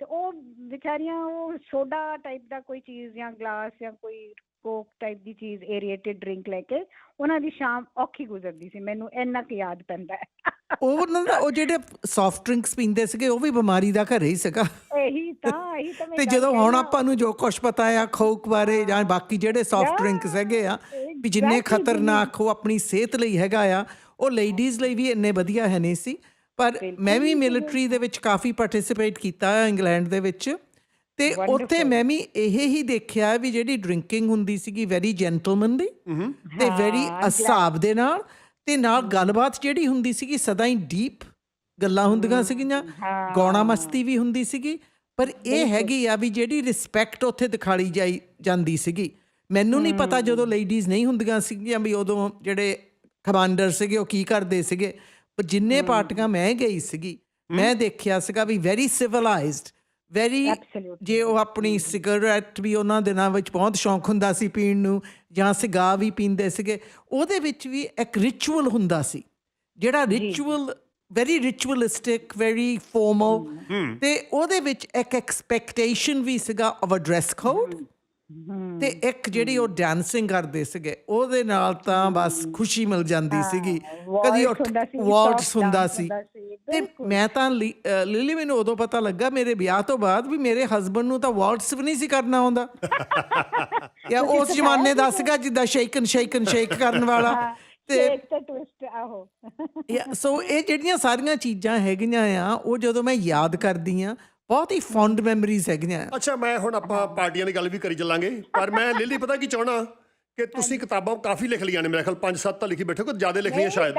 ਤੇ ਉਹ ਵਿਚਾਰੀਆਂ ਉਹ ਸੋਡਾ ਟਾਈਪ ਦਾ ਕੋਈ ਚੀਜ਼ ਜਾਂ ਗਲਾਸ ਜਾਂ ਕੋਈ ਕੋਕ ਟਾਈਪ ਦੀ ਚੀਜ਼ ਏਰੀਏਟਡ ਡਰਿੰਕ ਲੈ ਕੇ ਉਹਨਾਂ ਦੀ ਸ਼ਾਮ ਔਖੀ ਗੁਜ਼ਰਦੀ ਸੀ ਮੈਨੂੰ ਇੰਨਾ ਕੁ ਯਾਦ ਪੈਂਦਾ ਉਹ ਉਹਨਾਂ ਦਾ ਉਹ ਜਿਹੜੇ ਸੌਫਟ ਡਰਿੰਕਸ ਪੀਂਦੇ ਸੀਗੇ ਉਹ ਵੀ ਬਿਮਾਰੀ ਦਾ ਘਰ ਹੀ ਸੀਗਾ। ਇਹੀ ਤਾਂ ਇਹੀ ਤਾਂ ਤੇ ਜਦੋਂ ਹੁਣ। ਆਪਾਂ ਨੂੰ ਜੋ ਕੁਝ ਪਤਾ ਆ ਖੋਕ ਬਾਰੇ ਜਾਂ ਬਾਕੀ ਜਿਹੜੇ ਸੌਫਟ ਡਰਿੰਕਸ ਹੈਗੇ ਆ ਵੀ ਜਿੰਨੇ ਖਤਰਨਾਕ ਉਹ ਆਪਣੀ ਸਿਹਤ ਲਈ ਹੈਗਾ ਆ ਉਹ ਲੇਡੀਜ਼ ਲਈ ਵੀ ਇੰਨੇ ਵਧੀਆ ਹੈ ਨਹੀਂ ਸੀ। ਪਰ ਮੈਂ ਵੀ ਮਿਲਟਰੀ ਦੇ ਵਿੱਚ ਕਾਫੀ ਪਾਰਟਿਸਿਪੇਟ ਕੀਤਾ ਹੈ ਇੰਗਲੈਂਡ ਦੇ ਵਿੱਚ। ਤੇ ਉੱਥੇ ਮੈਂ ਵੀ ਇਹ ਹੀ ਦੇਖਿਆ ਵੀ ਜਿਹੜੀ ਡਰਿੰਕਿੰਗ ਹੁੰਦੀ ਸੀਗੀ ਵੈਰੀ ਜੈਂਟਲਮੈਨਲੀ ਤੇ ਵੈਰੀ ਹਿਸਾਬ ਦੇ ਨਾਲ ਤੇ ਨਾਲ ਗੱਲਬਾਤ ਜਿਹੜੀ ਹੁੰਦੀ ਸੀਗੀ ਸਦਾ ਹੀ ਡੀਪ ਗੱਲਾਂ ਹੁੰਦੀਆਂ ਸੀਗੀਆਂ ਗਾਉਣਾ ਮਸਤੀ ਵੀ ਹੁੰਦੀ ਸੀਗੀ। ਪਰ ਇਹ ਹੈਗੀ ਆ ਵੀ ਜਿਹੜੀ ਰਿਸਪੈਕਟ ਉੱਥੇ ਦਿਖਾਲੀ ਜਾਈ ਜਾਂਦੀ ਸੀਗੀ। ਮੈਨੂੰ ਨਹੀਂ ਪਤਾ ਜਦੋਂ ਲੇਡੀਜ਼ ਨਹੀਂ ਹੁੰਦੀਆਂ ਸੀਗੀਆਂ ਵੀ ਉਦੋਂ ਜਿਹੜੇ ਕਮਾਂਡਰ ਸੀਗੇ ਉਹ ਕੀ ਕਰਦੇ ਸੀਗੇ। ਪਰ ਜਿੰਨੇ ਪਾਰਟੀਆਂ ਮੈਂ ਗਈ ਸੀਗੀ ਮੈਂ ਦੇਖਿਆ ਸੀਗਾ ਵੀ ਵੈਰੀ ਸਿਵਲਾਈਜ਼ਡ ਵੈਰੀ. ਜੇ ਉਹ ਆਪਣੀ ਸਿਗਰਟ ਵੀ ਉਹਨਾਂ ਦਿਨਾਂ ਵਿੱਚ ਬਹੁਤ ਸ਼ੌਂਕ ਹੁੰਦਾ ਸੀ ਪੀਣ ਨੂੰ ਜਾਂ ਸਿਗਾ ਵੀ ਪੀਂਦੇ ਸੀਗੇ ਉਹਦੇ ਵਿੱਚ ਵੀ ਇੱਕ ਰਿਚੁਅਲ ਹੁੰਦਾ ਸੀ ਜਿਹੜਾ ritual very ritualistic very formal ਤੇ ਉਹਦੇ ਵਿੱਚ ਇੱਕ ਐਕਸਪੈਕਟੇਸ਼ਨ ਵੀ ਸੀਗਾ ਆਫ ਅ ਡਰੈਸ ਕੋਡ ਤੇ ਇੱਕ ਜਿਹੜੀ ਉਹ ਡਾਂਸਿੰਗ ਕਰਦੇ ਸੀਗੇ ਉਹਦੇ ਨਾਲ ਤਾਂ ਬਸ ਖੁਸ਼ੀ ਮਿਲ ਜਾਂਦੀ ਸੀਗੀ। ਕਦੀ ਵਾਲਟਸ ਹੁੰਦਾ ਸੀ ਤੇ ਮੈਂ ਤਾਂ ਲਿਲੀ ਮੈਨੂੰ ਉਦੋਂ ਪਤਾ ਲੱਗਾ ਮੇਰੇ ਵਿਆਹ ਤੋਂ ਬਾਅਦ ਵੀ ਮੇਰੇ ਹਸਬੰਡ ਨੂੰ ਤਾਂ ਵਾਲਟਸ ਵੀ ਨਹੀਂ ਸੀ ਕਰਨਾ ਆਉਂਦਾ। ਯਾ ਉਸ ਜ਼ਮਾਨੇ ਦਾ ਸੀਗਾ ਜਿੱਦਾਂ ਸ਼ੇਕਨ ਸ਼ੇਕਨ ਸ਼ੇਕ ਕਰਨ ਵਾਲਾ। ਤੇ ਇੱਕ ਤਾਂ ਟਵਿਸਟ ਆਹੋ। ਯਾ ਸੋ ਇਹ ਜਿਹੜੀਆਂ ਸਾਰੀਆਂ ਚੀਜ਼ਾਂ ਹੈਗੀਆਂ ਆ ਉਹ ਜਦੋਂ ਮੈਂ ਯਾਦ ਕਰਦੀ ਆ ਬਹੁਤ ਹੀ ਫੌਂਡ ਮੈਮਰੀਜ਼ ਹੈਗੀਆਂ। ਅੱਛਾ ਮੈਂ ਹੁਣ ਆਪਾਂ ਪਾਰਟੀਆਂ ਦੀ ਗੱਲ ਵੀ ਕਰੀ ਚੱਲਾਂਗੇ। ਪਰ ਮੈਂ ਲਿਲੀ ਪਤਾ ਕੀ ਚਾਹਣਾ ਕਿ ਤੁਸੀਂ ਕਿਤਾਬਾਂ ਕਾਫੀ ਲਿਖ ਲਈਆਂ ਨੇ ਮੇਰੇ ਖਿਆਲ 5-7 ਤਾਂ ਲਿਖੀ ਬੈਠੇ ਹੋ ਕਿ ਜ਼ਿਆਦਾ ਲਿਖ ਲਈਆਂ ਸ਼ਾਇਦ?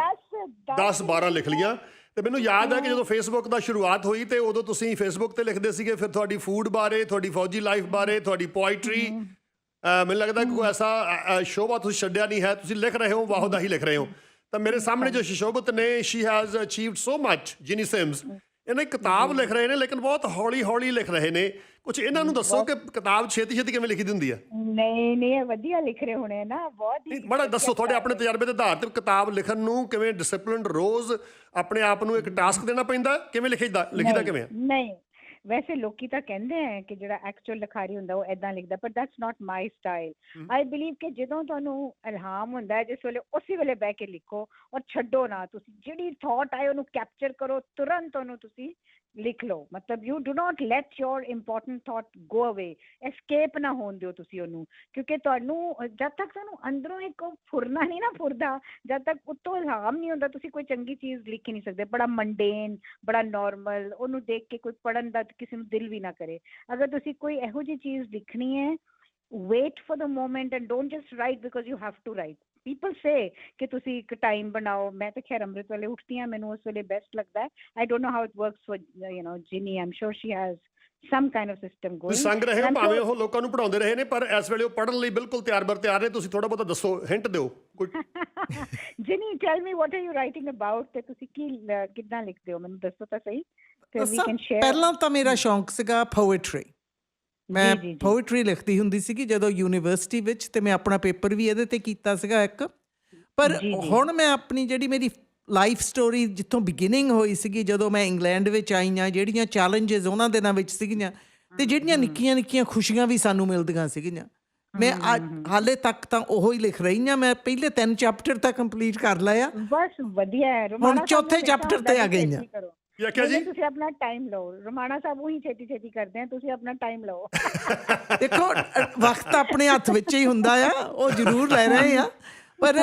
10 12 ਲਿਖ ਲੀਆਂ ਤੇ ਮੈਨੂੰ ਯਾਦ ਹੈ ਕਿ ਜਦੋਂ ਫੇਸਬੁੱਕ ਦਾ ਸ਼ੁਰੂਆਤ ਹੋਈ ਤੇ ਉਦੋਂ ਤੁਸੀਂ ਫੇਸਬੁੱਕ ਤੇ ਲਿਖਦੇ ਸੀਗੇ ਫਿਰ ਤੁਹਾਡੀ ਫੂਡ ਬਾਰੇ ਤੁਹਾਡੀ ਫੌਜੀ ਲਾਈਫ ਬਾਰੇ ਤੁਹਾਡੀ ਪੋਇਟਰੀ ਮੈਨੂੰ ਲੱਗਦਾ ਕਿ ਕੋਈ ਐਸਾ ਸ਼ੋਭਾ ਤੁਸੀਂ ਛੱਡਿਆ ਨਹੀਂ ਹੈ ਤੁਸੀਂ ਲਿਖ ਰਹੇ ਹੋ ਵਾਹੋ ਦਾ ਹੀ ਲਿਖ ਰਹੇ ਹੋ। ਤਾਂ ਮੇਰੇ ਸਾਹਮਣੇ ਜੋ ਸ਼ਿਸ਼ੋਭਤ ਨੇ she has achieved so much Jinny Sims ਇਹਨਾਂ ਕਿਤਾਬ ਲਿਖ ਰਹੇ ਨੇ ਲੇਕਿਨ ਬਹੁਤ ਹੌਲੀ ਹੌਲੀ ਲਿਖ ਰਹੇ ਨੇ। ਕੁਝ ਇਹਨਾਂ ਨੂੰ ਦੱਸੋ ਕਿ ਕਿਤਾਬ ਛੇਤੀ ਛੇਤੀ ਕਿਵੇਂ ਲਿਖੀ ਦੀ ਹੁੰਦੀ ਹੈ ਨਹੀਂ ਨਹੀਂ ਇਹ ਵਧੀਆ ਲਿਖ ਰਹੇ ਹੋਣੇ ਨਾ ਬਹੁਤ ਹੀ ਬੜਾ ਦੱਸੋ ਤੁਹਾਡੇ ਆਪਣੇ ਤਜਰਬੇ ਦੇ ਆਧਾਰ ਤੇ ਕਿਤਾਬ ਲਿਖਣ ਨੂੰ ਕਿਵੇਂ ਡਿਸਪਲਿਨਡ ਰੋਜ਼ ਆਪਣੇ ਆਪ ਨੂੰ ਇੱਕ ਟਾਸਕ ਦੇਣਾ ਪੈਂਦਾ? ਕਿਵੇਂ ਲਿਖੀਦਾ ਲਿਖੀਦਾ ਕਿਵੇਂ ਆ? ਨਹੀਂ ਵੈਸੇ ਲੋਕੀ ਤਾਂ ਕਹਿੰਦੇ ਆ ਕਿ ਜਿਹੜਾ ਐਕਚੁਅਲ ਲਿਖਾਰੀ ਹੁੰਦਾ ਉਹ ਐਦਾਂ ਲਿਖਦਾ ਪਰ that's not my style I believe ਕਿ ਜਦੋਂ ਤੁਹਾਨੂੰ ਇਲਹਾਮ ਹੁੰਦਾ ਹੈ ਜਿਸ ਵੇਲੇ ਉਸੇ ਵੇਲੇ ਬਹਿ ਕੇ ਲਿਖੋ ਔਰ ਛੱਡੋ ਨਾ ਤੁਸੀਂ ਜਿਹੜੀ ਥਾਟ ਆਏ ਉਹਨੂੰ ਕੈਪਚਰ ਕਰੋ ਤੁਰੰਤ ਉਹਨੂੰ ਤੁਸੀਂ ਲਿਖ ਲਓ। ਮਤਲਬ you do not let your important thought go away escape ਨਾ ਹੋਣ ਦਿਓ ਤੁਸੀਂ ਉਹਨੂੰ। ਕਿਉਂਕਿ ਤੁਹਾਨੂੰ, ਜਦ ਤੱਕ ਤੁਹਾਨੂੰ ਅੰਦਰੋਂ ਇੱਕ ਉਹ ਫੁਰਨਾ ਨਹੀਂ ਨਾ ਫੁਰਦਾ, ਜਦ ਤੱਕ ਉੱਤੋਂ ਇਲਹਾਮ ਨਹੀਂ ਹੁੰਦਾ, ਤੁਸੀਂ ਕੋਈ ਚੰਗੀ ਚੀਜ਼ ਲਿਖ ਹੀ ਨਹੀਂ ਸਕਦੇ। ਬੜਾ ਮੰਡੇਨ ਬੜਾ ਨੋਰਮਲ ਉਹਨੂੰ ਦੇਖ ਕੇ ਕੋਈ ਪੜਨ ਦਾ ਕਿਸੇ ਨੂੰ ਦਿਲ ਵੀ ਨਾ ਕਰੇ। ਅਗਰ ਤੁਸੀਂ ਕੋਈ ਇਹੋ ਜਿਹੀ ਚੀਜ਼ ਲਿਖਣੀ ਹੈ wait for the moment and don't just write because you have to write people say ਕਿ ਤੁਸੀਂ ਇੱਕ ਟਾਈਮ ਬਣਾਓ ਮੈਂ ਤਾਂ ਖੈਰ ਅੰਮ੍ਰਿਤ ਵੇਲੇ ਉੱਠਦੀ ਹਾਂ ਮੈਨੂੰ ਉਸ ਵੇਲੇ ਬੈਸਟ ਲੱਗਦਾ ਹੈ। I don't know how it works for you know Jinny I'm sure she has some kind of system going ਤੁਸੀਂ ਸੰਗ ਰਹੇ ਭਾਵੇਂ ਉਹ ਲੋਕਾਂ ਨੂੰ ਪੜਾਉਂਦੇ ਰਹੇ ਨੇ ਪਰ ਇਸ ਵੇਲੇ ਉਹ ਪੜਨ ਲਈ ਬਿਲਕੁਲ ਤਿਆਰ ਬਰ ਤਿਆਰ ਨੇ ਤੁਸੀਂ ਥੋੜਾ ਬਹੁਤਾ ਦੱਸੋ ਹਿੰਟ ਦਿਓ ਕੋਈ Jinny tell me what are you writing about ਤੇ ਤੁਸੀਂ ਕੀ ਕਿੱਦਾਂ ਲਿਖਦੇ ਹੋ? ਮੈਨੂੰ ਦੱਸੋ ਤਾਂ ਸਹੀ ਤੇ ਵੀ ਕੈਨ ਸ਼ੇਅਰ ਪਹਿਲਾਂ ਤਾਂ ਮੇਰਾ ਸ਼ੌਂਕ ਸੀਗਾ ਪੋਇਟਰੀ ਮੈਂ। ਪੋਇਟਰੀ ਲਿਖਦੀ ਹੁੰਦੀ ਸੀਗੀ ਜਦੋਂ ਯੂਨੀਵਰਸਿਟੀ ਵਿੱਚ ਤੇ ਮੈਂ ਆਪਣਾ ਪੇਪਰ ਵੀ ਇਹਦੇ ਤੇ ਕੀਤਾ ਸੀਗਾ ਇੱਕ ਪਰ। ਹੁਣ ਮੈਂ ਆਪਣੀ ਜਿਹੜੀ ਮੇਰੀ ਲਾਈਫ ਸਟੋਰੀ ਜਿੱਥੋਂ ਬਿਗਿਨਿੰਗ ਹੋਈ ਸੀਗੀ ਜਦੋਂ ਮੈਂ ਇੰਗਲੈਂਡ ਵਿੱਚ ਆਈ ਹਾਂ ਜਿਹੜੀਆਂ ਚੈਲੰਜਸ ਉਹਨਾਂ ਦਿਨਾਂ ਵਿੱਚ ਸੀਗੀਆਂ ਤੇ ਜਿਹੜੀਆਂ ਨਿੱਕੀਆਂ ਨਿੱਕੀਆਂ ਖੁਸ਼ੀਆਂ ਵੀ ਸਾਨੂੰ ਮਿਲਦੀਆਂ ਸੀਗੀਆਂ ਮੈਂ ਹਾਲੇ ਤੱਕ ਤਾਂ ਉਹੋ ਹੀ ਲਿਖ ਰਹੀ ਹਾਂ ਮੈਂ ਪਹਿਲੇ ਤਿੰਨ ਚੈਪਟਰ ਤਾਂ ਕੰਪਲੀਟ ਕਰ ਲਏ ਆ ਬਸ ਵਧੀਆ ਹੈ ਸਾਹਿਬ ਚੌਥੇ ਹੁੰਦਾ ਤੇ ਆ ਕਿ ਗਈਆਂ। ਕੀ ਆਖਿਆ ਜੀ? ਤੁਸੀਂ ਆਪਣਾ ਟਾਈਮ ਲਓ। ਰੋਮਾਣਾ ਸਾਹਿਬ ਉਹੀ ਛੇਤੀ ਛੇਤੀ ਕਰਦੇ ਆ ਤੁਸੀਂ ਆਪਣਾ ਟਾਈਮ ਲਓ। ਦੇਖੋ ਵਕਤ ਆਪਣੇ ਹੱਥ ਵਿੱਚ ਹੀ ਹੁੰਦਾ ਆ ਉਹ ਜ਼ਰੂਰ ਲੈ ਰਹੇ ਆ। ਪਰ।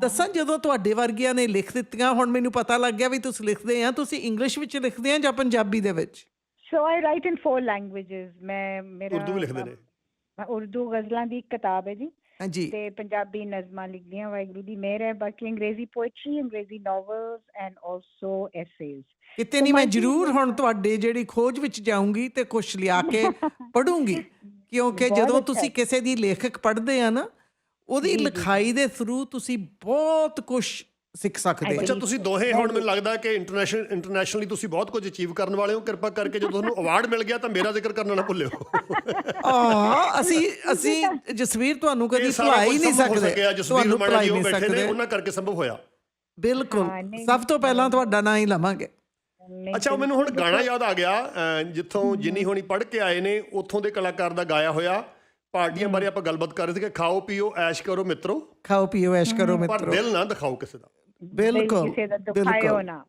ਦੱਸਾਂ ਜਦੋਂ ਤੁਹਾਡੇ ਵਰਗਿਆਂ ਨੇ ਲਿਖ ਦਿੱਤੀਆਂ ਹੁਣ ਮੈਨੂੰ ਪਤਾ ਲੱਗ ਗਿਆ ਵੀ ਤੁਸੀਂ ਲਿਖਦੇ ਆ ਤੁਸੀਂ ਇੰਗਲਿਸ਼ ਵਿੱਚ ਲਿਖਦੇ ਆ ਜਾਂ ਪੰਜਾਬੀ ਦੇ ਵਿੱਚ? So I write in four languages ਮੈਂ ਮੇਰਾ ਉਰਦੂ ਵੀ ਲਿਖਦੇ ਨੇ। ਉਰਦੂ ਗਜ਼ਲਾਂ ਦੀ ਇੱਕ ਕਿਤਾਬ ਹੈ ਜੀ। ਹਾਂਜੀ। ਤੇ ਪੰਜਾਬੀ ਨਜ਼ਮਾਂ ਲਿਖਦੀਆਂ ਵਾਹਿਗੁਰੂ ਦੀ ਮਿਹਰ ਹੈ। ਬਾਕੀ ਅੰਗਰੇਜ਼ੀ poetry Angrezi novels and also ਐਸੇਜ਼ ਕਿਤੇ ਨਹੀਂ ਮੈਂ ਜ਼ਰੂਰ ਹੁਣ ਤੁਹਾਡੇ ਜਿਹੜੀ ਖੋਜ ਵਿੱਚ ਜਾਊਂਗੀ ਤੇ ਕੁਝ ਲਿਆ ਕੇ ਪੜੂੰਗੀ ਕਿਉਂਕਿ ਜਦੋਂ ਤੁਸੀਂ ਕਿਸੇ ਦੀ ਲੇਖਕ ਪੜ੍ਹਦੇ ਆ ਨਾ ਉਹਦੀ ਲਿਖਾਈ ਦੇ ਥਰੂ ਤੁਸੀਂ ਬਹੁਤ ਕੁਝ ਸਿੱਖ ਸਕਦੇ ਅੱਛਾ ਤੁਸੀਂ ਦੋਹੇ ਹੁਣ ਮੈਨੂੰ ਲੱਗਦਾ ਕਿ ਇੰਟਰਨੈਸ਼ਨਲ ਇੰਟਰਨੈਸ਼ਨਲੀ ਤੁਸੀਂ ਬਹੁਤ ਕੁਝ ਅਚੀਵ ਕਰਨ ਵਾਲੇ ਹੋ। ਕਿਰਪਾ ਕਰਕੇ ਜਦੋਂ ਤੁਹਾਨੂੰ ਅਵਾਰਡ ਮਿਲ ਗਿਆ ਤਾਂ ਮੇਰਾ ਜ਼ਿਕਰ ਕਰਨਾ ਨਾ ਭੁੱਲਿਓ। ਆ ਅਸੀਂ ਅਸੀਂ ਜਸਵੀਰ ਤੁਹਾਨੂੰ ਕਦੀ ਭੁਲਾ ਹੀ ਨਹੀਂ ਸਕਦੇ। ਤੁਹਾਨੂੰ ਭੁਲਾ ਹੀ ਉਹ ਨਹੀਂ ਬੈਠੇ ਨੇ ਸਕਦੇ। ਉਹਨਾਂ ਕਰਕੇ ਸੰਭਵ ਹੋਇਆ। ਬਿਲਕੁਲ। ਸਭ ਤੋਂ ਪਹਿਲਾਂ ਤੁਹਾਡਾ ਨਾਂ ਹੀ ਲਵਾਂਗੇ। ਅੱਛਾ ਉਹ ਮੈਨੂੰ ਹੁਣ ਗਾਣਾ ਯਾਦ ਆ ਗਿਆ ਜਿੱਥੋਂ ਜਿੰਨੀ ਹੋਣੀ ਪੜ੍ਹ ਕੇ ਆਏ ਨੇ ਉੱਥੋਂ ਦੇ ਕਲਾਕਾਰ ਦਾ ਗਾਇਆ ਹੋਇਆ। ਪਾਰਟੀਆਂ ਬਾਰੇ ਆਪਾਂ ਗੱਲਬਾਤ ਕਰ ਰਹੇ ਸੀ ਕਿ ਖਾਓ ਪੀਓ ਐਸ਼ ਕਰੋ ਮਿੱਤਰੋ। ਖਾਓ ਪੀਓ ਐਸ਼ ਕਰੋ ਪਰ ਮਿੱਤਰੋ। ਦਿਲ ਨਾ ਦਿਖਾਓ ਕਿਸੇ ਦਾ। ਬਿਲਕੁਲ ਕਿਸੇ ਦਾ ਦੁਖਾਇਓ ਬਿਲਕੁਲ। ਨਾ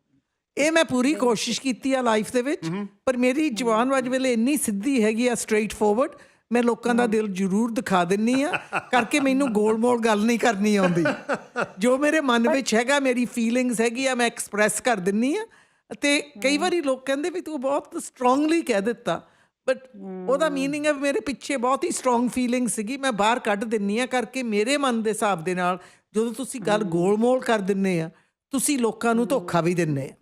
ਇਹ ਮੈਂ ਪੂਰੀ ਕੋਸ਼ਿਸ਼ ਕੀਤੀ ਆ ਲਾਈਫ ਦੇ ਵਿੱਚ ਪਰ ਮੇਰੀ ਜਵਾਨ ਵਜ ਵੇਲੇ ਇੰਨੀ ਸਿੱਧੀ ਹੈਗੀ ਆ ਸਟ੍ਰੇਟ ਫਾਰਵਰਡ ਮੈਂ ਲੋਕਾਂ ਦਾ ਦਿਲ ਜ਼ਰੂਰ ਦਿਖਾ ਦਿੰਨੀ ਆ ਕਰਕੇ ਮੈਨੂੰ ਗੋਲ-ਮੋਲ ਗੱਲ ਨਹੀਂ ਕਰਨੀ ਆਉਂਦੀ। ਜੋ ਮੇਰੇ ਮਨ ਵਿੱਚ ਹੈਗਾ ਮੇਰੀ ਫੀਲਿੰਗਸ ਹੈਗੀ ਆ ਮੈਂ ਐਕਸਪ੍ਰੈਸ ਕਰ ਦਿੰਨੀ ਆ। ਤੇ ਕਈ ਵਾਰੀ ਲੋਕ ਕਹਿੰਦੇ ਵੀ ਤੂੰ ਬਹੁਤ ਸਟਰੋਂਗਲੀ ਕਹਿ ਦਿੱਤਾ ਬਟ ਉਹਦਾ ਮੀਨਿੰਗ ਹੈ ਵੀ ਮੇਰੇ ਪਿੱਛੇ ਬਹੁਤ ਹੀ ਸਟਰੋਂਗ ਫੀਲਿੰਗ ਸੀਗੀ ਮੈਂ ਬਾਹਰ ਕੱਢ ਦਿੰਨੀ ਆ ਕਰਕੇ ਮੇਰੇ ਮਨ ਦੇ ਹਿਸਾਬ ਦੇ ਨਾਲ ਜਦੋਂ ਤੁਸੀਂ ਗੱਲ ਗੋਲਮੋਲ ਕਰ ਦਿੰਨੇ ਆ ਤੁਸੀਂ ਲੋਕਾਂ ਨੂੰ ਧੋਖਾ ਵੀ ਦਿੰਨੇ ਆ।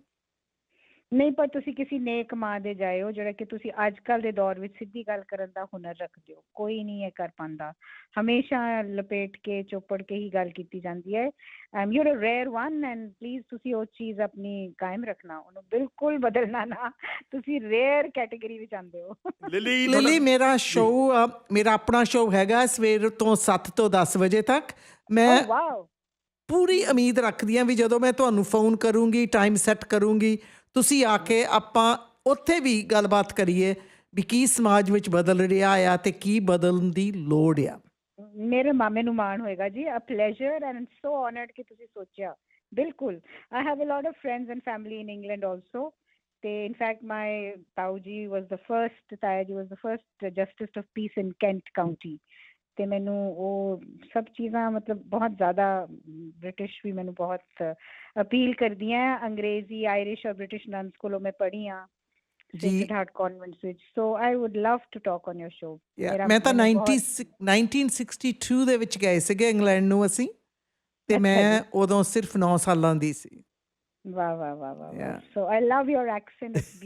ਨਹੀਂ ਪਰ ਤੁਸੀਂ ਕਿਸੇ ਨੇਕ ਮਾਂ ਦੇ ਜਾਇਓ ਜਿਹੜਾ ਕਿ ਤੁਸੀਂ ਅੱਜ ਕੱਲ ਦੇ ਦੌਰ ਵਿੱਚ ਸਿੱਧੀ ਗੱਲ ਕਰਨ ਦਾ ਹੁਨਰ ਰੱਖਦੇ ਹੋ ਕੋਈ ਨਹੀਂ ਇਹ ਕਰ ਪਾਉਂਦਾ ਹਮੇਸ਼ਾ ਲਪੇਟ ਕੇ ਚੋਪੜ ਕੇ ਹੀ ਗੱਲ ਕੀਤੀ ਜਾਂਦੀ ਹੈ। Am you a rare one and please ਤੁਸੀਂ ਉਹ ਚੀਜ਼ ਆਪਣੀ ਕਾਇਮ ਰੱਖਣਾ ਉਹਨੂੰ ਬਿਲਕੁਲ ਬਦਲਣਾ ਨਾ। ਤੁਸੀਂ ਰੇਅਰ ਕੈਟਾਗਰੀ ਵਿੱਚ ਆਉਂਦੇ ਹੋ। ਲਿਲੀ ਲਿਲੀ ਮੇਰਾ ਸ਼ੋਅ ਮੇਰਾ ਆਪਣਾ ਸ਼ੋਅ ਹੈਗਾ ਸਵੇਰ ਤੋਂ 7 ਤੋਂ 10 ਵਜੇ ਤੱਕ। ਮੈਂ ਵਾਓ ਪੂਰੀ ਉਮੀਦ ਰੱਖਦੀ ਹਾਂ ਵੀ ਜਦੋਂ ਮੈਂ ਤੁਹਾਨੂੰ ਫੋਨ ਕਰੂੰਗੀ ਟਾਈਮ ਸੈੱਟ ਕਰੂੰਗੀ ਤੁਸੀਂ ਆ ਕੇ ਆਪਾਂ ਉੱਥੇ ਵੀ ਗੱਲਬਾਤ ਕਰੀਏ ਵੀ ਕੀ ਸਮਾਜ ਵਿੱਚ ਬਦਲ ਰਿਹਾ ਆ ਤੇ ਕੀ ਬਦਲਣ ਦੀ ਲੋੜ ਆ। ਮੇਰੇ ਮਾਮੇ ਨੂੰ ਮਾਣ ਹੋਏਗਾ ਜੀ a pleasure and so honoured ਕਿ ਤੁਸੀਂ ਸੋਚਿਆ। ਬਿਲਕੁਲ। I have a lot of friends and family in England also ਤੇ ਇਨ ਫੈਕਟ ਮਾਈ ਤਾਊ ਜੀ ਵਾਸ ਦ ਫਰਸਟ ਤਾਇਆ ਜੀ was the first justice of peace in Kent County ਤੇ ਮੈਨੂੰ ਉਹ ਸਭ ਚੀਜ਼ਾਂ ਮਤਲਬ ਬਹੁਤ ਜ਼ਿਆਦਾ ਬ੍ਰਿਟਿਸ਼ ਵੀ ਮੈਨੂੰ ਬਹੁਤ ਅਪੀਲ ਕਰਦੀਆਂ ਅੰਗਰੇਜ਼ੀ ਆਇਰਿਸ਼ ਔਰ ਬ੍ਰਿਟਿਸ਼ ਨਨਸ ਕੋਲੋਂ ਮੈਂ ਪੜ੍ਹੀ ਆ ਜੀ ਸੇਕਰਡ ਹਾਰਟ ਕਨਵੈਂਟਸ ਵਿੱਚ so I would love to talk on your show ਮੈਂ ਤਾਂ 90 1962 ਦੇ ਵਿੱਚ ਗਏ ਸੀਗੇ ਇੰਗਲੈਂਡ ਨੂੰ ਅਸੀਂ ਤੇ ਮੈਂ। ਉਦੋਂ ਸਿਰਫ 9 ਸਾਲਾਂ ਦੀ ਸੀ Wow, wow, wow, wow. wow. Yeah. So I love your accent. It's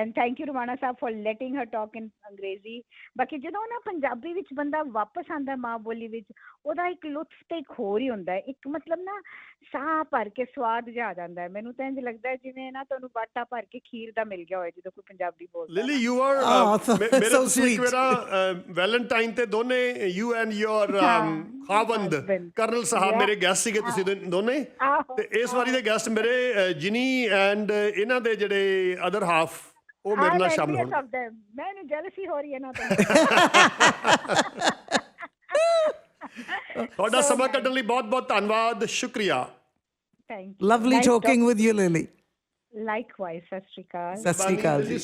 and thank you Rumana Saab for letting her talk in ਅੰਗਰੇਜ਼ੀ ਬਾਕੀ ਜਦੋਂ ਨਾ ਪੰਜਾਬੀ ਵਿੱਚ ਬੰਦਾ ਵਾਪਸ ਆਂਦਾ ਮਾਂ ਬੋਲੀ ਵਿੱਚ ਉਹਦਾ ਇੱਕ ਲੁਤਫ ਤੇ ਇੱਕ ਹੋਰ ਹੀ ਹੁੰਦਾ ਹੈ। ਇੱਕ ਮਤਲਬ ਨਾ ਸਾਹ ਭਰ ਕੇ ਸਵਾਦ ਜਿਹਾ ਆ ਜਾਂਦਾ ਹੈ। ਮੈਨੂੰ ਤਾਂ ਇੰਜ ਲੱਗਦਾ ਹੈ ਜਿਵੇਂ ਨਾ ਤੁਹਾਨੂੰ ਬਾਟਾ ਭਰ ਕੇ ਖੀਰ ਦਾ ਮਿਲ ਗਿਆ ਹੋਵੇ ਜਦੋਂ ਕੋਈ ਪੰਜਾਬੀ ਬੋਲਦਾ Lily you are Ah, so- ਮੇਰੇ ਤੁਸੀਂ ਇੱਕ sweet. ਵਾਰਾ ਵੈਲੈਂਟਾਈਨ ਤੇ ਦੋਨੇ ਯੂ ਐਂਡ ਯੋਰ ਖਾਵੰਦ husband. ਕਰਨਲ ਸਾਹਿਬ. ਮੇਰੇ ਗੈਸਟ ਸੀਗੇ ਤੁਸੀਂ ਦੋਨੇ ਆਹੋ, ਤੇ ਇਸ ਵਾਰੀ ਦੇ ਗੈਸਟ ਮੇਰੇ ਜਿਨੀ ਐਂਡ ਇਹਨਾਂ ਦੇ ਜਿਹੜੇ ਅਦਰ ਹਾਫ ਉਹ ਮੇਰੇ ਨਾਲ ਸ਼ਾਮਲ ਹੋਣ। ਮੈਨੂੰ ਜੈਲਸੀ ਹੋ ਰਹੀ ਹੈ ਨਾ ਤੁਹਾਡਾ ਸਮਾਂ ਕੱਢਣ ਲਈ ਬਹੁਤ ਬਹੁਤ ਧੰਨਵਾਦ ਸ਼ੁਕਰੀਆ। Thank you lovely talking with you Lily likewise ਸਤਿ ਸ਼੍ਰੀ ਅਕਾਲ। ਸਤਿ ਸ੍ਰੀ ਅਕਾਲ ਜੀ।